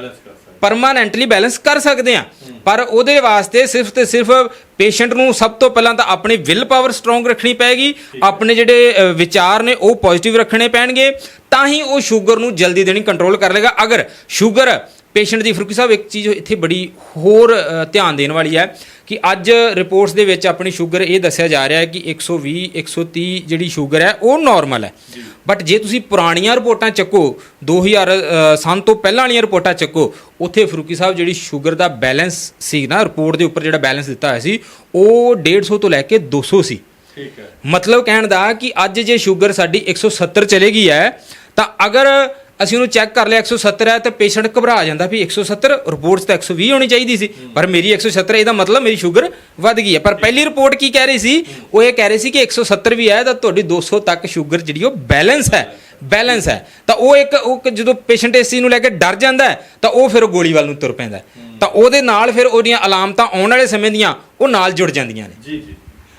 ਪਰਮਾਨੈਂਟਲੀ ਬੈਲੈਂਸ ਕਰ ਸਕਦੇ ਆ ਪਰ ਉਹਦੇ ਵਾਸਤੇ ਸਿਰਫ ਤੇ ਸਿਰਫ ਪੇਸ਼ੈਂਟ ਨੂੰ ਸਭ ਤੋਂ ਪਹਿਲਾਂ ਤਾਂ ਆਪਣੀ ਵਿਲ ਪਾਵਰ ਸਟਰੋਂਗ ਰੱਖਣੀ ਪੈਗੀ ਆਪਣੇ ਜਿਹੜੇ ਵਿਚਾਰ ਨੇ ਉਹ ਪੋਜ਼ਿਟਿਵ ਰੱਖਣੇ ਪੈਣਗੇ। ਤਾਂ ਹੀ ਉਹ ਸ਼ੂਗਰ ਨੂੰ ਜਲਦੀ ਦੇਣੀ ਕੰਟਰੋਲ ਕਰ ਲੇਗਾ ਅਗਰ ਸ਼ੂਗਰ ਪੇਸ਼ੈਂਟ ਦੀ ਫਰੂਕੀ ਸਾਹਿਬ ਇੱਕ ਚੀਜ਼ ਇੱਥੇ ਬੜੀ ਹੋਰ ਧਿਆਨ ਦੇਣ ਵਾਲੀ ਹੈ ਕਿ ਅੱਜ ਰਿਪੋਰਟਸ ਦੇ ਵਿੱਚ ਆਪਣੀ ਸ਼ੂਗਰ ਇਹ ਦੱਸਿਆ ਜਾ ਰਿਹਾ ਹੈ ਕਿ 120 130 ਜਿਹੜੀ ਸ਼ੂਗਰ ਹੈ ਉਹ ਨਾਰਮਲ ਹੈ। ਬਟ ਜੇ ਤੁਸੀਂ ਪੁਰਾਣੀਆਂ ਰਿਪੋਰਟਾਂ ਚੱਕੋ 2000 ਅ, ਸੰਨ ਤੋਂ ਪਹਿਲਾਂ ਵਾਲੀਆਂ ਰਿਪੋਰਟਾਂ ਚੱਕੋ ਉੱਥੇ ਫਰੂਕੀ ਸਾਹਿਬ ਜਿਹੜੀ ਸ਼ੂਗਰ ਦਾ ਬੈਲੈਂਸ ਸੀ ਨਾ ਰਿਪੋਰਟ ਦੇ ਉੱਪਰ ਜਿਹੜਾ ਬੈਲੈਂਸ ਦਿੱਤਾ ਹੋਇਆ ਸੀ ਉਹ 150 ਤੋਂ ਲੈ ਕੇ 200 ਸੀ ਠੀਕ ਹੈ। ਮਤਲਬ ਕਹਿਣ ਦਾ ਕਿ ਅੱਜ ਜੇ ਸ਼ੂਗਰ ਸਾਡੀ 170 ਚਲੇਗੀ ਹੈ ਤਾਂ ਅਗਰ ਅਸੀਂ ਉਹਨੂੰ ਚੈੱਕ ਕਰ ਲਿਆ 170 ਹੈ ਤਾਂ ਪੇਸ਼ੈਂਟ ਘਬਰਾ ਜਾਂਦਾ ਵੀ 170 ਰਿਪੋਰਟਸ ਤਾਂ 120 ਹੋਣੀ ਚਾਹੀਦੀ ਸੀ। ਪਰ ਮੇਰੀ 170 ਇਹਦਾ ਮਤਲਬ ਮੇਰੀ ਸ਼ੂਗਰ ਵੱਧ ਗਈ ਹੈ। ਪਰ ਪਹਿਲੀ ਰਿਪੋਰਟ ਕੀ ਕਹਿ ਰਹੀ ਸੀ? ਉਹ ਇਹ ਕਹਿ ਰਹੀ ਸੀ ਕਿ 170 ਵੀ ਹੈ ਤਾਂ ਤੁਹਾਡੀ 200 ਤੱਕ ਸ਼ੂਗਰ ਜਿਹੜੀ ਉਹ ਬੈਲੈਂਸ ਹੈ ਬੈਲੈਂਸ ਹੈ। ਤਾਂ ਉਹ ਇੱਕ ਉਹ ਜਦੋਂ ਪੇਸ਼ੈਂਟ ਇਸ ਚੀਜ਼ ਨੂੰ ਲੈ ਕੇ ਡਰ ਜਾਂਦਾ ਤਾਂ ਉਹ ਫਿਰ ਉਹ ਗੋਲੀ ਵੱਲ ਨੂੰ ਤੁਰ ਪੈਂਦਾ। ਤਾਂ ਉਹਦੇ ਨਾਲ ਫਿਰ ਉਹਦੀਆਂ ਅਲਾਮਤਾਂ ਆਉਣ ਵਾਲੇ ਸਮੇਂ ਦੀਆਂ ਉਹ ਨਾਲ ਜੁੜ ਜਾਂਦੀਆਂ ਨੇ। ਜੀ ਜੀ।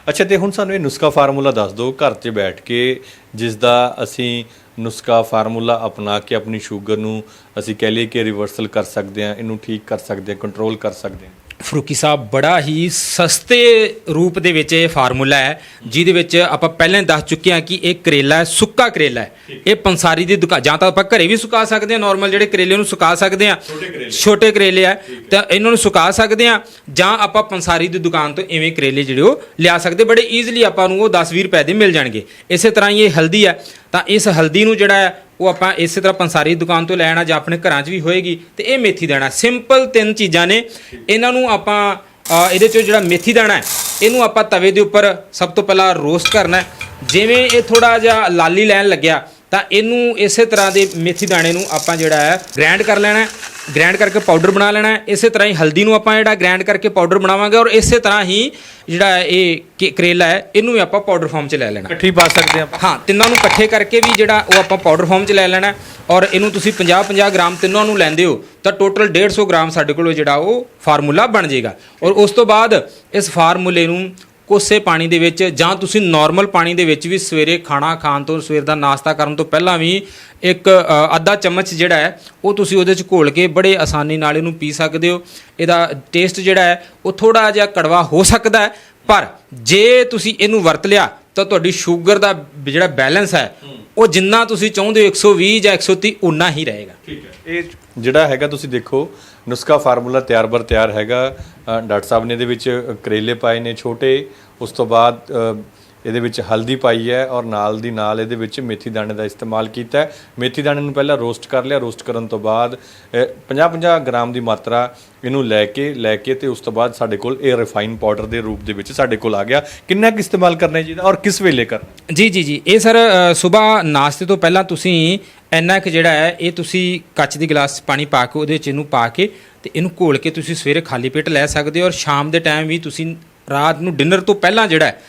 ਅੱਛਾ ਤੇ ਹੁਣ ਸਾਨੂੰ ਇਹ ਨੁਸਖਾ ਫਾਰਮੂਲਾ ਦੱਸ ਦਿਓ ਘਰ 'ਚ ਬੈਠ ਕੇ ਜਿਸ ਦਾ ਅਸੀਂ ਨੁਸਖਾ ਫਾਰਮੂਲਾ ਅਪਣਾ ਕੇ ਆਪਣੀ ਸ਼ੂਗਰ ਨੂੰ ਅਸੀਂ ਕਹਿ ਲਈਏ ਕਿ ਰਿਵਰਸਲ ਕਰ ਸਕਦੇ ਹਾਂ, ਇਹਨੂੰ ਠੀਕ ਕਰ ਸਕਦੇ ਹਾਂ ਕੰਟਰੋਲ ਕਰ ਸਕਦੇ ਹਾਂ। ਫਰੂਕੀ ਸਾਹਿਬ ਬੜਾ ਹੀ ਸਸਤੇ ਰੂਪ ਦੇ ਵਿੱਚ ਇਹ ਫਾਰਮੂਲਾ ਹੈ ਜਿਹਦੇ ਵਿੱਚ ਆਪਾਂ ਪਹਿਲਾਂ ਹੀ ਦੱਸ ਚੁੱਕੇ ਹਾਂ ਕਿ ਇਹ ਕਰੇਲਾ ਹੈ ਸੁੱਕਾ ਕਰੇਲਾ ਹੈ। ਇਹ ਪੰਸਾਰੀ ਦੀ ਦੁਕਾਨ ਜਾਂ ਤਾਂ ਆਪਾਂ ਘਰੇ ਵੀ ਸੁਕਾ ਸਕਦੇ ਹਾਂ ਨਾਰਮਲ ਜਿਹੜੇ ਕਰੇਲੇ ਨੂੰ ਸੁਕਾ ਸਕਦੇ ਹਾਂ। ਛੋਟੇ ਕਰੇਲੇ। ਆ ਤਾਂ ਇਹਨਾਂ ਨੂੰ ਸੁਕਾ ਸਕਦੇ ਹਾਂ ਜਾਂ ਆਪਾਂ ਪੰਸਾਰੀ ਦੀ ਦੁਕਾਨ ਤੋਂ ਇਵੇਂ ਕਰੇਲੇ ਜਿਹੜੇ ਉਹ ਲਿਆ ਸਕਦੇ ਬੜੇ ਈਜ਼ੀਲੀ ਆਪਾਂ ਨੂੰ ਉਹ 10-20 ਰੁਪਏ ਦੇ ਮਿਲ ਜਾਣਗੇ। ਇਸੇ ਤਰ੍ਹਾਂ ਹੀ ਇਹ ਹਲਦੀ ਹੈ ਤਾਂ ਇਸ ਹਲਦੀ ਨੂੰ ਜਿਹੜਾ ਹੈ ਉਹ ਆਪਾਂ ਇਸੇ ਤਰ੍ਹਾਂ ਪੰਸਾਰੀ ਦੁਕਾਨ ਤੋਂ ਲੈਣਾ ਜਾਂ ਆਪਣੇ ਘਰਾਂ 'ਚ ਵੀ ਹੋਏਗੀ ਤੇ ਇਹ ਮੇਥੀ ਦਾਣਾ। ਸਿੰਪਲ ਤਿੰਨ ਚੀਜ਼ਾਂ ਨੇ। ਇਹਨਾਂ ਨੂੰ ਆਪਾਂ ਇਹਦੇ ਚੋਂ ਜਿਹੜਾ ਮੇਥੀ ਦਾਣਾ ਹੈ, ਇਹਨੂੰ ਆਪਾਂ ਤਵੇ ਦੇ ਉੱਪਰ ਸਭ ਤੋਂ ਪਹਿਲਾਂ ਰੋਸਟ ਕਰਨਾ ਹੈ। ਜਿਵੇਂ ਇਹ ਥੋੜਾ ਜਿਹਾ ਲਾਲੀ ਲੈਣ ਲੱਗਿਆ ਤਾਂ ਇਹਨੂੰ ਇਸੇ ਤਰ੍ਹਾਂ ਦੇ ਮੇਥੀ ਦਾਣੇ ਨੂੰ ਆਪਾਂ ਜਿਹੜਾ ਹੈ ਗ੍ਰਾਈਂਡ ਕਰ ਲੈਣਾ ਹੈ। ਗ੍ਰਾਈਂਡ ਕਰਕੇ ਪਾਊਡਰ ਬਣਾ ਲੈਣਾ ਹੈ। ਇਸੇ ਤਰ੍ਹਾਂ ਹੀ ਹਲਦੀ ਨੂੰ ਆਪਾਂ ਜਿਹੜਾ ਗ੍ਰਾਈਂਡ ਕਰਕੇ ਪਾਊਡਰ ਬਣਾਵਾਂਗੇ ਔਰ ਇਸੇ ਤਰ੍ਹਾਂ ਹੀ ਜਿਹੜਾ ਇਹ ਕਰੇਲਾ ਹੈ ਇਹਨੂੰ ਵੀ ਆਪਾਂ ਪਾਊਡਰ ਫਾਰਮ 'ਚ ਲੈ ਲੈਣਾ। ਇਕੱਠੀ ਪਾ ਸਕਦੇ ਹਾਂ ਹਾਂ ਤਿੰਨਾਂ ਨੂੰ ਇਕੱਠੇ ਕਰਕੇ ਵੀ ਜਿਹੜਾ ਉਹ ਆਪਾਂ ਪਾਊਡਰ ਫਾਰਮ 'ਚ ਲੈ ਲੈਣਾ ਔਰ ਇਹਨੂੰ ਤੁਸੀਂ 50-50 ਗ੍ਰਾਮ ਤਿੰਨਾਂ ਨੂੰ ਲੈਂਦੇ ਹੋ ਤਾਂ ਟੋਟਲ 150 ਗ੍ਰਾਮ ਸਾਡੇ ਕੋਲ ਜਿਹੜਾ ਉਹ ਫਾਰਮੂਲਾ ਬਣ ਜਾਏਗਾ। ਔਰ ਉਸ ਤੋਂ ਬਾਅਦ ਇਸ ਫਾਰਮੂਲੇ ਨੂੰ ਕੋਸੇ ਪਾਣੀ ਦੇ ਵਿੱਚ ਜਾਂ ਤੁਸੀਂ ਨਾਰਮਲ ਪਾਣੀ ਦੇ ਵਿੱਚ ਵੀ ਸਵੇਰੇ ਖਾਣਾ ਖਾਣ ਤੋਂ ਸਵੇਰ ਦਾ ਨਾਸ਼ਤਾ ਕਰਨ ਤੋਂ ਪਹਿਲਾਂ ਵੀ ਇੱਕ ਅੱਧਾ ਚਮਚ ਜਿਹੜਾ ਹੈ ਉਹ ਤੁਸੀਂ ਉਹਦੇ ਚ ਘੋਲ ਕੇ ਬੜੇ ਆਸਾਨੀ ਨਾਲ ਇਹਨੂੰ ਪੀ ਸਕਦੇ ਹੋ। ਇਹਦਾ ਟੇਸਟ ਜਿਹੜਾ ਹੈ ਉਹ ਥੋੜਾ ਜਿਹਾ ਕੜਵਾ ਹੋ ਸਕਦਾ ਹੈ ਪਰ ਜੇ ਤੁਸੀਂ ਇਹਨੂੰ ਵਰਤ ਲਿਆ ਤਾਂ ਤੁਹਾਡੀ ਸ਼ੂਗਰ ਦਾ ਜਿਹੜਾ ਬੈਲੈਂਸ ਹੈ ਉਹ ਜਿੰਨਾ ਤੁਸੀਂ ਚਾਹੁੰਦੇ ਹੋ 120 ਜਾਂ 130 ਉਨਾ ਹੀ ਰਹੇਗਾ। ਠੀਕ ਹੈ। ਇਹ ਜਿਹੜਾ ਹੈਗਾ ਤੁਸੀਂ ਦੇਖੋ ਨੁਸਖਾ ਫਾਰਮੂਲਾ ਤਿਆਰ ਬਰ ਤਿਆਰ ਹੈਗਾ। ਅ, ਡਾਕਟਰ ਸਾਹਿਬ ਨੇ ਇਹਦੇ ਵਿੱਚ ਕਰੇਲੇ ਪਾਏ ਨੇ ਛੋਟੇ। ਉਸ ਤੋਂ ਬਾਅਦ ਅ, ਇਹਦੇ ਵਿੱਚ ਹਲਦੀ ਪਾਈ ਹੈ ਔਰ ਨਾਲ ਦੀ ਨਾਲ ਇਹਦੇ ਵਿੱਚ ਮੇਥੀ ਦਾਣੇ ਦਾ ਇਸਤੇਮਾਲ ਕੀਤਾ ਹੈ। ਮੇਥੀ ਦਾਣੇ ਨੂੰ ਪਹਿਲਾਂ ਰੋਸਟ ਕਰ ਲਿਆ। ਰੋਸਟ ਕਰਨ ਤੋਂ ਬਾਅਦ 50-50 ਗ੍ਰਾਮ ਦੀ ਮਾਤਰਾ ਇਹਨੂੰ ਲੈ ਕੇ ਲੈ ਕੇ ਤੇ ਉਸ ਤੋਂ ਬਾਅਦ ਸਾਡੇ ਕੋਲ ਇਹ ਰਿਫਾਈਨ ਪਾਊਡਰ ਦੇ ਰੂਪ ਦੇ ਵਿੱਚ ਸਾਡੇ ਕੋਲ ਆ ਗਿਆ। ਕਿੰਨਾ ਕੁ ਇਸਤੇਮਾਲ ਕਰਨਾ ਚਾਹੀਦਾ ਔਰ ਕਿਸ ਵੇਲੇ ਕਰਨਾ ਜੀ ਜੀ ਜੀ। ਇਹ ਸਰ ਸਵੇਰ ਨਾਸ਼ਤੇ ਤੋਂ ਪਹਿਲਾਂ ਤੁਸੀਂ ਇੰਨਾ ਕੁ ਜਿਹੜਾ ਹੈ, ਇਹ ਤੁਸੀਂ ਕੱਚ ਦੀ ਗਲਾਸ ਪਾਣੀ ਪਾ ਕੇ ਉਹਦੇ 'ਚ ਇਹਨੂੰ ਪਾ ਕੇ ਤੇ ਇਹਨੂੰ ਘੋਲ ਕੇ ਤੁਸੀਂ ਸਵੇਰੇ ਖਾਲੀ ਪੇਟ ਲੈ ਸਕਦੇ ਹੋ ਔਰ ਸ਼ਾਮ ਦੇ ਟਾਈਮ ਵੀ ਤੁਸੀਂ ਰਾਤ ਨੂੰ ਡਿਨਰ ਤੋਂ ਪਹਿਲਾਂ ਜਿਹੜਾ ਹੈ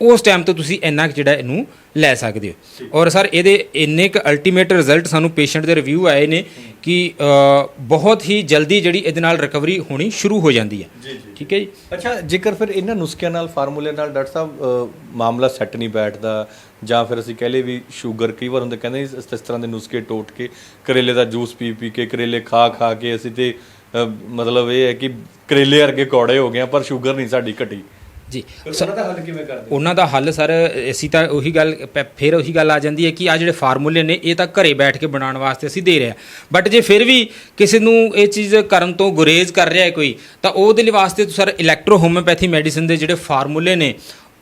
ਉਸ ਟਾਈਮ ਤੋਂ ਤੁਸੀਂ ਇੰਨਾ ਕੁ ਜਿਹੜਾ ਇਹਨੂੰ ਲੈ ਸਕਦੇ ਹੋ। ਔਰ ਸਰ ਇਹਦੇ ਇੰਨੇ ਕੁ ਅਲਟੀਮੇਟ ਰਿਜ਼ਲਟ ਸਾਨੂੰ ਪੇਸ਼ੈਂਟ ਦੇ ਰਿਵਿਊ ਆਏ ਨੇ ਕਿ ਅ, ਬਹੁਤ ਹੀ ਜਲਦੀ ਜਿਹੜੀ ਇਹਦੇ ਨਾਲ ਰਿਕਵਰੀ ਹੋਣੀ ਸ਼ੁਰੂ ਹੋ ਜਾਂਦੀ ਹੈ। ਠੀਕ ਹੈ ਜੀ? ਅੱਛਾ ਜੇਕਰ ਫਿਰ ਇਹਨਾਂ ਨੁਸਖਿਆਂ ਨਾਲ ਫਾਰਮੂਲੇ ਨਾਲ ਡਾਕਟਰ ਸਾਹਿਬ ਅ, ਮਾਮਲਾ ਸੈੱਟ ਨਹੀਂ ਬੈਠਦਾ ਜਾਂ ਫਿਰ ਅਸੀਂ ਕਹ ਲਏ ਵੀ ਸ਼ੂਗਰ ਕਈ ਵਾਰ ਹੁੰਦੇ ਕਹਿੰਦੇ ਇਸ ਇਸ ਤਰ੍ਹਾਂ ਦੇ ਨੁਸਖੇ ਟੋਟ ਕੇ ਕਰੇਲੇ ਦਾ ਜੂਸ ਪੀ ਪੀ ਕੇ ਕਰੇਲੇ ਖਾ ਖਾ ਕੇ ਅਸੀਂ ਤੇ ਮਤਲਬ ਇਹ ਹੈ ਕਿ ਕਰੇਲੇ ਵਰਗੇ ਕੌੜੇ ਹੋ ਗਏ ਆ, ਪਰ ਸ਼ੂਗਰ ਨਹੀਂ ਸਾਡੀ ਘਟੀ। ਜੀ ਉਹਨਾਂ ਦਾ ਹੱਲ ਕਿਵੇਂ ਕਰਦੇ? ਉਹਨਾਂ ਦਾ ਹੱਲ ਸਰ ਅਸੀਂ ਤਾਂ ਉਹੀ ਗੱਲ ਫਿਰ ਉਹੀ ਗੱਲ ਆ ਜਾਂਦੀ ਹੈ ਕਿ ਆ ਜਿਹੜੇ ਫਾਰਮੂਲੇ ਨੇ ਇਹ ਤਾਂ ਘਰੇ ਬੈਠ ਕੇ ਬਣਾਉਣ ਵਾਸਤੇ ਅਸੀਂ ਦੇ ਰਹੇ ਹਾਂ। ਬਟ ਜੇ ਫਿਰ ਵੀ ਕਿਸੇ ਨੂੰ ਇਹ ਚੀਜ਼ ਕਰਨ ਤੋਂ ਗੁਰੇਜ਼ ਕਰ ਰਿਹਾ ਹੈ ਕੋਈ ਤਾਂ ਉਹਦੇ ਲਈ ਵਾਸਤੇ ਸਰ ਇਲੈਕਟ੍ਰੋ ਹੋਮਿਓਪੈਥੀ ਮੈਡੀਸਿਨ ਦੇ ਜਿਹੜੇ ਫਾਰਮੂਲੇ ਨੇ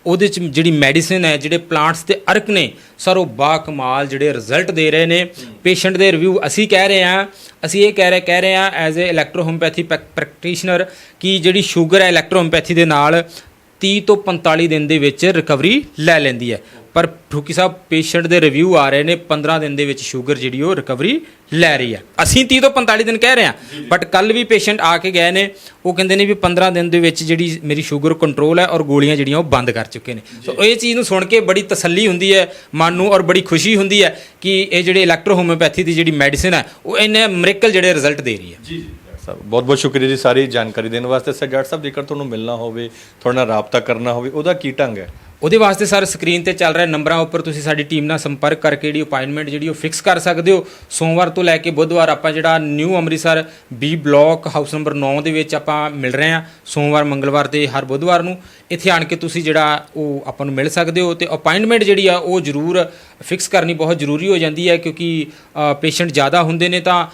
ਉਹਦੇ ਚ ਜਿਹੜੀ ਮੈਡੀਸਿਨ ਹੈ ਜਿਹੜੇ ਪਲਾਂਟਸ ਤੇ ਅਰਕ ਨੇ ਸਰ ਉਹ ਬਾ ਕਮਾਲ ਜਿਹੜੇ ਰਿਜ਼ਲਟ ਦੇ ਰਹੇ ਨੇ। ਪੇਸ਼ੈਂਟ ਦੇ ਰਿਵਿਊ ਅਸੀਂ ਕਹਿ ਰਹੇ ਹਾਂ ਅਸੀਂ ਇਹ ਕਹਿ ਰਹੇ ਕਹਿ ਰਹੇ ਹਾਂ ਐਜ਼ ਅ ਇਲੈਕਟ੍ਰੋਹੋਮਪੈਥੀ ਪ੍ਰੈਕਟੀਸ਼ਨਰ ਕਿ ਜਿਹੜੀ ਸ਼ੂਗਰ ਹੈ ਇਲੈਕਟ੍ਰੋਹੋਮਪੈਥੀ ਦੇ ਨਾਲ 30 ਤੋਂ 45 ਦਿਨ ਦੇ ਵਿੱਚ ਰਿਕਵਰੀ ਲੈ ਲੈਂਦੀ ਹੈ। ਪਰ ਠੂਕੀ ਸਾਹਿਬ ਪੇਸ਼ੈਂਟ ਦੇ ਰਿਵਿਊ ਆ ਰਹੇ ਨੇ 15 ਦਿਨ ਦੇ ਵਿੱਚ ਸ਼ੂਗਰ ਜਿਹੜੀ ਉਹ ਰਿਕਵਰੀ ਲੈ ਰਹੀ ਹੈ। ਅਸੀਂ 30 ਤੋਂ 45 ਦਿਨ ਕਹਿ ਰਹੇ ਹਾਂ ਬਟ ਕੱਲ ਵੀ ਪੇਸ਼ੈਂਟ ਆ ਕੇ ਗਏ ਨੇ ਉਹ ਕਹਿੰਦੇ ਨੇ ਵੀ 15 ਦਿਨ ਦੇ ਵਿੱਚ ਜਿਹੜੀ ਮੇਰੀ ਸ਼ੂਗਰ ਕੰਟਰੋਲ ਹੈ ਔਰ ਗੋਲੀਆਂ ਜਿਹੜੀਆਂ ਉਹ ਬੰਦ ਕਰ ਚੁੱਕੇ ਨੇ। ਸੋ ਇਹ ਚੀਜ਼ ਨੂੰ ਸੁਣ ਕੇ ਬੜੀ ਤਸੱਲੀ ਹੁੰਦੀ ਹੈ ਮਨ ਨੂੰ ਔਰ ਬੜੀ ਖੁਸ਼ੀ ਹੁੰਦੀ ਹੈ ਕਿ ਇਹ ਜਿਹੜੇ ਇਲੈਕਟ੍ਰੋ ਹੋਮਿਓਪੈਥੀ ਦੀ ਜਿਹੜੀ ਮੈਡੀਸਿਨ ਹੈ ਉਹ ਇੰਨੇ ਮਿਰੇਕਲ ਜਿਹੜੇ ਰਿਜ਼ਲਟ ਦੇ ਰਹੀ ਹੈ। ਜੀ ਜੀ। ਸਾਹਿਬ ਬਹੁਤ ਬਹੁਤ ਸ਼ੁਕਰੀਆ ਜੀ ਸਾਰੀ ਜਾਣਕਾਰੀ ਦੇਣ ਵਾਸਤੇ। ਸਰ ਡਾਕਟਰ ਸਾਹਿਬ, ਜੇਕਰ ਤੁਹਾਨੂੰ ਮਿਲਣਾ ਹੋਵੇ, ਤੁਹਾਡੇ ਨਾਲ ਰਾਬਤਾ ਕਰਨਾ ਹੋਵੇ, ਉਹਦਾ ਕੀ ਢੰਗ ਹੈ? ਉਹਦੇ ਵਾਸਤੇ ਸਰ ਸਕਰੀਨ ਤੇ ਚੱਲ ਰਿਹਾ ਨੰਬਰਾਂ ਉੱਪਰ ਤੁਸੀਂ ਸਾਡੀ ਟੀਮ ਨਾਲ ਸੰਪਰਕ ਕਰਕੇ ਜਿਹੜੀ ਅਪਾਇੰਟਮੈਂਟ ਜਿਹੜੀ ਉਹ ਫਿਕਸ ਕਰ ਸਕਦੇ ਹੋ। ਸੋਮਵਾਰ ਤੋਂ ਲੈ ਕੇ ਬੁੱਧਵਾਰ ਆਪਾਂ ਜਿਹੜਾ new Amritsar B block house number 9 ਦੇ ਵਿੱਚ ਆਪਾਂ ਮਿਲ ਰਹੇ ਹਾਂ। ਸੋਮਵਾਰ, ਮੰਗਲਵਾਰ ਤੇ ਹਰ ਬੁੱਧਵਾਰ ਨੂੰ। ਇੱਥੇ ਆਣ ਕੇ ਤੁਸੀਂ ਜਿਹੜਾ ਉਹ ਆਪਾਂ ਨੂੰ ਮਿਲ ਸਕਦੇ ਹੋ ਤੇ ਅਪਾਇੰਟਮੈਂਟ ਜਿਹੜੀ ਆ ਉਹ ਜ਼ਰੂਰ ਫਿਕਸ ਕਰਨੀ ਬਹੁਤ ਜ਼ਰੂਰੀ ਹੋ ਜਾਂਦੀ ਹੈ ਕਿਉਂਕਿ ਪੇਸ਼ੈਂਟ ਜ਼ਿਆਦਾ ਹੁੰਦੇ ਨੇ ਤਾਂ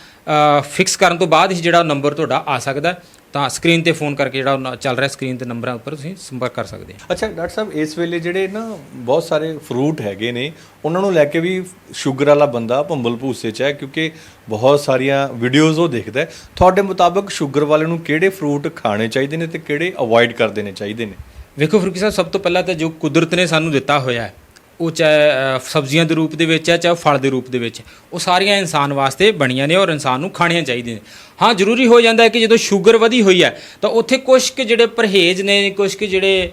ਫਿਕਸ ਕਰਨ ਤੋਂ ਬਾਅਦ ਹੀ ਜਿਹੜਾ ਨੰਬਰ ਤੁਹਾਡਾ ਆ ਸਕਦਾ। ਤਾਂ ਸਕਰੀਨ ਤੇ ਫੋਨ ਕਰਕੇ ਜਿਹੜਾ ਉਹ ਨ- ਚੱਲ ਰਿਹਾ ਸਕਰੀਨ ਤੇ ਨੰਬਰਾਂ ਉੱਪਰ ਤੁਸੀਂ ਸੰਪਰਕ ਕਰ ਸਕਦੇ ਹੋ। ਅੱਛਾ ਡਾਕਟਰ ਸਾਹਿਬ ਇਸ ਵੇਲੇ ਜਿਹੜੇ ਨਾ ਬਹੁਤ ਸਾਰੇ ਫਰੂਟ ਹੈਗੇ ਨੇ ਉਹਨਾਂ ਨੂੰ ਲੈ ਕੇ ਵੀ ਸ਼ੂਗਰ ਵਾਲਾ ਬੰਦਾ ਭੰਬਲ ਭੂਸੇ ਚ ਹੈ ਕਿਉਂਕਿ ਬਹੁਤ ਸਾਰੀਆਂ ਵੀਡੀਓਜ਼ ਉਹ ਦੇਖਦਾ ਹੈ। ਤੁਹਾਡੇ ਮੁਤਾਬਕ ਸ਼ੂਗਰ ਵਾਲੇ ਨੂੰ ਕਿਹੜੇ ਫਰੂਟ ਖਾਣੇ ਚਾਹੀਦੇ ਨੇ ਤੇ ਕਿਹੜੇ ਅਵੋਇਡ ਕਰ ਦੇਣੇ ਚਾਹੀਦੇ ਨੇ? ਵੇਖੋ ਫਰੂਕੀ ਸਾਹਿਬ ਸਭ ਤੋਂ ਪਹਿਲਾਂ ਤਾਂ ਜੋ ਕੁਦਰਤ ਨੇ ਸਾਨੂੰ ਦਿੱਤਾ ਹੋਇਆ ਹੈ ਉਹ ਚਾਹੇ ਸਬਜ਼ੀਆਂ ਦੇ ਰੂਪ ਦੇ ਵਿੱਚ ਹੈ, ਚਾਹੇ ਫਲ ਦੇ ਰੂਪ ਦੇ ਵਿੱਚ ਉਹ ਸਾਰੀਆਂ ਇਨਸਾਨ ਵਾਸਤੇ ਬਣੀਆਂ ਨੇ ਔਰ ਇਨਸਾਨ ਨੂੰ ਖਾਣੀਆਂ ਚਾਹੀਦੀਆਂ ਨੇ। ਹਾਂ, ਜ਼ਰੂਰੀ ਹੋ ਜਾਂਦਾ ਹੈ ਕਿ ਜਦੋਂ ਸ਼ੂਗਰ ਵਧੀ ਹੋਈ ਹੈ, ਤਾਂ ਉੱਥੇ ਕੁਝ ਕੁ ਜਿਹੜੇ ਪਰਹੇਜ਼ ਨੇ ਕੁਝ ਕੁ ਜਿਹੜੇ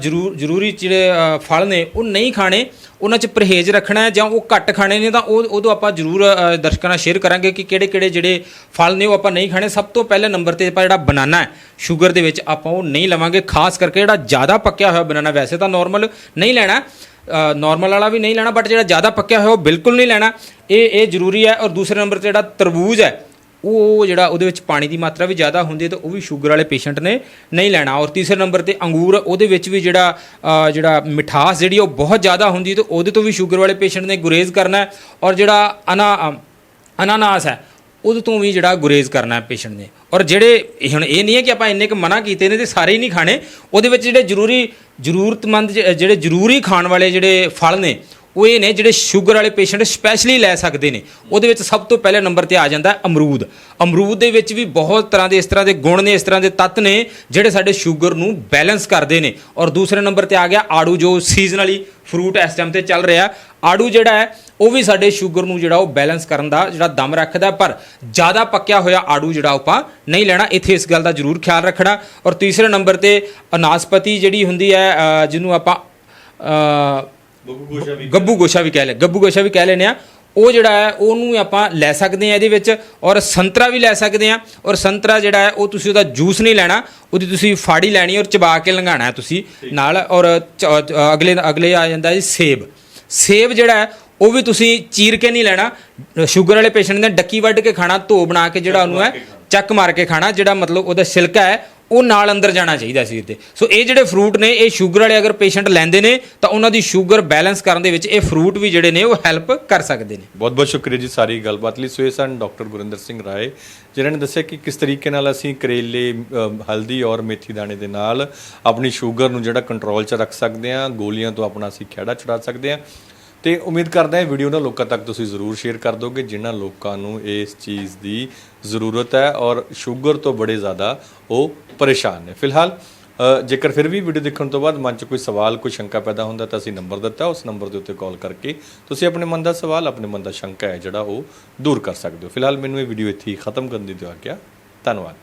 ਜ਼ਰੂਰ, ਜ਼ਰੂਰੀ ਜਿਹੜੇ ਫਲ ਨੇ, ਉਹ ਨਹੀਂ ਖਾਣੇ, ਉਹਨਾਂ 'ਚ ਪਰਹੇਜ਼ ਰੱਖਣਾ ਹੈ ਜਾਂ ਉਹ ਘੱਟ ਖਾਣੇ ਨੇ, ਤਾਂ ਉਹ, ਉਦੋਂ ਆਪਾਂ ਜ਼ਰੂਰ ਦਰਸ਼ਕਾਂ ਨਾਲ ਸ਼ੇਅਰ ਕਰਾਂਗੇ ਕਿ ਕਿਹੜੇ ਕਿਹੜੇ ਜਿਹੜੇ ਫਲ ਨੇ ਉਹ ਆਪਾਂ ਨਹੀਂ ਖਾਣੇ। ਸਭ ਤੋਂ ਪਹਿਲੇ ਨੰਬਰ ਤੇ ਆਪਾਂ ਜਿਹੜਾ ਬਨਾਨਾ ਹੈ, ਸ਼ੂਗਰ ਦੇ ਵਿੱਚ ਆਪਾਂ ਉਹ ਨਹੀਂ ਲਵਾਂਗੇ, ਖਾਸ ਕਰਕੇ ਜਿਹੜਾ ਜ਼ਿਆਦਾ ਪੱਕਿਆ ਹੋਇਆ ਬਨਾਨਾ, ਵੈਸੇ ਤਾਂ ਨਾਰਮਲ ਨਹੀਂ ਲੈਣਾ। ਨਾਰਮਲ ਵਾਲਾ ਵੀ ਨਹੀਂ ਲੈਣਾ ਬਟ ਜਿਹੜਾ ਜ਼ਿਆਦਾ ਪੱਕਿਆ ਹੋਇਆ ਉਹ ਬਿਲਕੁਲ ਨਹੀਂ ਲੈਣਾ। ਇਹ ਇਹ ਜ਼ਰੂਰੀ ਹੈ ਔਰ ਦੂਸਰੇ ਨੰਬਰ ਤੇ ਜਿਹੜਾ ਤਰਬੂਜ ਹੈ, ਉਹ ਜਿਹੜਾ ਉਹਦੇ ਵਿੱਚ ਪਾਣੀ ਦੀ ਮਾਤਰਾ ਵੀ ਜ਼ਿਆਦਾ ਹੁੰਦੀ ਹੈ ਤਾਂ ਉਹ ਵੀ ਸ਼ੂਗਰ ਵਾਲੇ ਪੇਸ਼ੈਂਟ ਨੇ ਨਹੀਂ ਲੈਣਾ। ਔਰ ਤੀਸਰੇ ਨੰਬਰ ਤੇ ਅੰਗੂਰ, ਉਹਦੇ ਵਿੱਚ ਵੀ ਜਿਹੜਾ ਜਿਹੜਾ ਮਿਠਾਸ ਜਿਹੜੀ ਉਹ ਬਹੁਤ ਜ਼ਿਆਦਾ ਹੁੰਦੀ ਹੈ ਉਹਦੇ ਤੋਂ ਵੀ ਸ਼ੂਗਰ ਵਾਲੇ ਪੇਸ਼ੈਂਟ ਨੇ ਗੁਰੇਜ਼ ਕਰਨਾ ਔਰ ਜਿਹੜਾ ਅਨਾ ਅਨਾਨਾਸ ਹੈ ਉਹਦੇ ਤੋਂ ਵੀ ਜਿਹੜਾ ਗੁਰੇਜ਼ ਕਰਨਾ ਹੈ ਪੇਸ਼ੈਂਟ ਨੇ। ਔਰ ਜਿਹੜੇ ਹੁਣ ਇਹ ਨਹੀਂ ਹੈ ਕਿ ਆਪਾਂ ਇੰਨੇ ਕੁ ਮਨਾ ਕੀਤੇ ਨੇ ਤੇ ਸਾਰੇ ਹੀ ਨਹੀਂ ਖਾਣੇ, ਉਹਦੇ ਵਿੱਚ ਜਿਹੜੇ ਜ਼ਰੂਰੀ ਜ਼ਰੂਰਤਮੰਦ, ਜਿਹੜੇ ਜ਼ਰੂਰੀ ਖਾਣ ਵਾਲੇ ਜਿਹੜੇ ਫਲ ਨੇ ਉਹ ਇਹ ਨੇ ਜਿਹੜੇ ਸ਼ੂਗਰ ਵਾਲੇ ਪੇਸ਼ੈਂਟ ਸਪੈਸ਼ਲੀ ਲੈ ਸਕਦੇ ਨੇ। ਉਹਦੇ ਵਿੱਚ ਸਭ ਤੋਂ ਪਹਿਲੇ ਨੰਬਰ ਤੇ ਆ ਜਾਂਦਾ ਅਮਰੂਦ। ਅਮਰੂਦ ਦੇ ਵਿੱਚ ਵੀ ਬਹੁਤ ਤਰ੍ਹਾਂ ਦੇ ਇਸ ਤਰ੍ਹਾਂ ਦੇ ਗੁਣ ਨੇ, ਇਸ ਤਰ੍ਹਾਂ ਦੇ ਤੱਤ ਨੇ, ਜਿਹੜੇ ਸਾਡੇ ਸ਼ੂਗਰ ਨੂੰ ਬੈਲੈਂਸ ਕਰਦੇ ਨੇ। ਔਰ ਦੂਸਰੇ ਨੰਬਰ ਤੇ ਆ ਗਿਆ ਆੜੂ, ਜੋ ਸੀਜ਼ਨਲੀ ਫਰੂਟ ਇਸ ਟਾਈਮ ਤੇ ਚੱਲ ਰਿਹਾ। ਆੜੂ ਜਿਹੜਾ ਹੈ, ਉਹ ਵੀ ਸਾਡੇ ਸ਼ੂਗਰ ਨੂੰ ਜਿਹੜਾ ਉਹ ਬੈਲੈਂਸ ਕਰਨ ਦਾ ਜਿਹੜਾ ਦਮ ਰੱਖਦਾ ਪਰ ਜ਼ਿਆਦਾ ਪੱਕਿਆ ਹੋਇਆ ਆੜੂ ਜਿਹੜਾ ਆਪਾਂ ਨਹੀਂ ਲੈਣਾ। ਇੱਥੇ ਇਸ ਗੱਲ ਦਾ ਜ਼ਰੂਰ ਖਿਆਲ ਰੱਖਣਾ। ਔਰ ਤੀਸਰੇ ਨੰਬਰ ਤੇ ਅਨਾਸਪਤੀ ਜਿਹੜੀ ਹੁੰਦੀ ਹੈ ਜਿਹਨੂੰ ਆਪਾਂ ਅ, ਗੱਬੂ ਗੋਸ਼ਾ ਵੀ ਕਹਿ ਲੈ ਗੱਬੂ ਗੋਸ਼ਾ ਵੀ ਕਹਿ ਲੈਨੇ ਆ ਉਹ ਜਿਹੜਾ ਹੈ ਉਹਨੂੰ ਵੀ ਆਪਾਂ ਲੈ ਸਕਦੇ ਆ ਇਹਦੇ ਵਿੱਚ ਔਰ ਸੰਤਰਾ ਵੀ ਲੈ ਸਕਦੇ ਆ ਔਰ ਸੰਤਰਾ ਜਿਹੜਾ ਹੈ ਉਹ ਤੁਸੀਂ ਉਹਦਾ ਜੂਸ ਨਹੀਂ ਲੈਣਾ ਉਹਦੀ ਤੁਸੀਂ ਫਾੜੀ ਲੈਣੀ ਔਰ ਚਬਾ ਕੇ ਲੰਘਾਣਾ ਹੈ ਤੁਸੀਂ ਨਾਲ ਔਰ ਅਗਲੇ ਅਗਲੇ ਆ ਜਾਂਦਾ ਜੀ ਸੇਬ। ਸੇਬ ਜਿਹੜਾ ਹੈ ਉਹ ਵੀ ਤੁਸੀਂ ਚੀਰ ਕੇ ਨਹੀਂ ਲੈਣਾ। ਸ਼ੂਗਰ ਵਾਲੇ ਪੇਸ਼ੈਂਟ ਨੇ ਡੱਕੀ ਵੱਢ ਕੇ ਖਾਣਾ ਧੋ ਬਣਾ ਕੇ ਜਿਹੜਾ ਉਹਨੂੰ ਹੈ ਚੱਕ ਮਾਰ ਕੇ ਖਾਣਾ ਜਿਹੜਾ ਮਤਲਬ ਉਹਦਾ ਛਿਲਕਾ ਹੈ ਉਹ ਨਾਲ ਅੰਦਰ ਜਾਣਾ ਚਾਹੀਦਾ ਸਰੀਰ ਦੇ ਸੋ ਇਹ ਜਿਹੜੇ ਫਰੂਟ ਨੇ, ਇਹ ਸ਼ੂਗਰ ਵਾਲੇ ਅਗਰ ਪੇਸ਼ੈਂਟ ਲੈਂਦੇ ਨੇ, ਤਾਂ ਉਹਨਾਂ ਦੀ ਸ਼ੂਗਰ ਬੈਲੈਂਸ ਕਰਨ ਦੇ ਵਿੱਚ ਇਹ ਫਰੂਟ ਵੀ ਜਿਹੜੇ ਨੇ, ਉਹ ਹੈਲਪ ਕਰ ਸਕਦੇ ਨੇ। ਬਹੁਤ ਬਹੁਤ ਸ਼ੁਕਰੀਆ ਜੀ ਸਾਰੀ ਗੱਲਬਾਤ ਲਈ। ਸੋ, ਇਹ ਸਨ ਡਾਕਟਰ ਗੁਰਿੰਦਰ ਸਿੰਘ ਰਾਏ, ਜਿਨ੍ਹਾਂ ਨੇ ਦੱਸਿਆ ਕਿ ਕਿਸ ਤਰੀਕੇ ਨਾਲ ਅਸੀਂ ਕਰੇਲੇ ਹਲਦੀ ਔਰ ਮੇਥੀ ਦਾਣੇ ਦੇ ਨਾਲ ਆਪਣੀ ਸ਼ੂਗਰ ਨੂੰ ਜਿਹੜਾ ਕੰਟਰੋਲ 'ਚ ਰੱਖ ਸਕਦੇ ਹਾਂ, ਗੋਲੀਆਂ ਤੋਂ ਆਪਣਾ ਅਸੀਂ ਖਹਿੜਾ ਛੁਡਾ ਸਕਦੇ ਹਾਂ। ਤੇ ਉਮੀਦ ਕਰਦਾ ਹਾਂ ਵੀਡੀਓ ਨਾ ਲੋਕਾਂ ਤੱਕ ਤੁਸੀਂ ਜ਼ਰੂਰ ਸ਼ੇਅਰ ਕਰ ਦੋਗੇ, ਜਿਨ੍ਹਾਂ ਲੋਕਾਂ ਨੂੰ ਇਸ ਚੀਜ਼ ਦੀ ਜ਼ਰੂਰਤ ਹੈ ਔਰ ਸ਼ੂਗਰ ਤੋਂ ਬੜੇ ਜ਼ਿਆਦਾ ਉਹ ਪਰੇਸ਼ਾਨ ਨੇ। ਫਿਲਹਾਲ ਜੇਕਰ ਫਿਰ ਵੀ ਵੀਡੀਓ ਦੇਖਣ ਤੋਂ ਬਾਅਦ ਮਨ 'ਚ ਕੋਈ ਸਵਾਲ, ਕੋਈ ਸ਼ੰਕਾ ਪੈਦਾ ਹੁੰਦਾ ਤਾਂ ਅਸੀਂ ਨੰਬਰ ਦਿੱਤਾ, ਉਸ ਨੰਬਰ ਦੇ ਉੱਤੇ ਕਾਲ ਕਰਕੇ ਤੁਸੀਂ ਆਪਣੇ ਮਨ ਦਾ ਸਵਾਲ, ਆਪਣੇ ਮਨ ਦਾ ਸ਼ੰਕਾ ਹੈ ਜਿਹੜਾ ਉਹ ਦੂਰ ਕਰ ਸਕਦੇ ਹੋ। ਫਿਲਹਾਲ ਮੈਨੂੰ ਇਹ ਵੀਡੀਓ ਇੱਥੇ ਹੀ ਖਤਮ ਕਰਨ ਦੀ ਦਿਓ ਆਗਿਆ ਧੰਨਵਾਦ।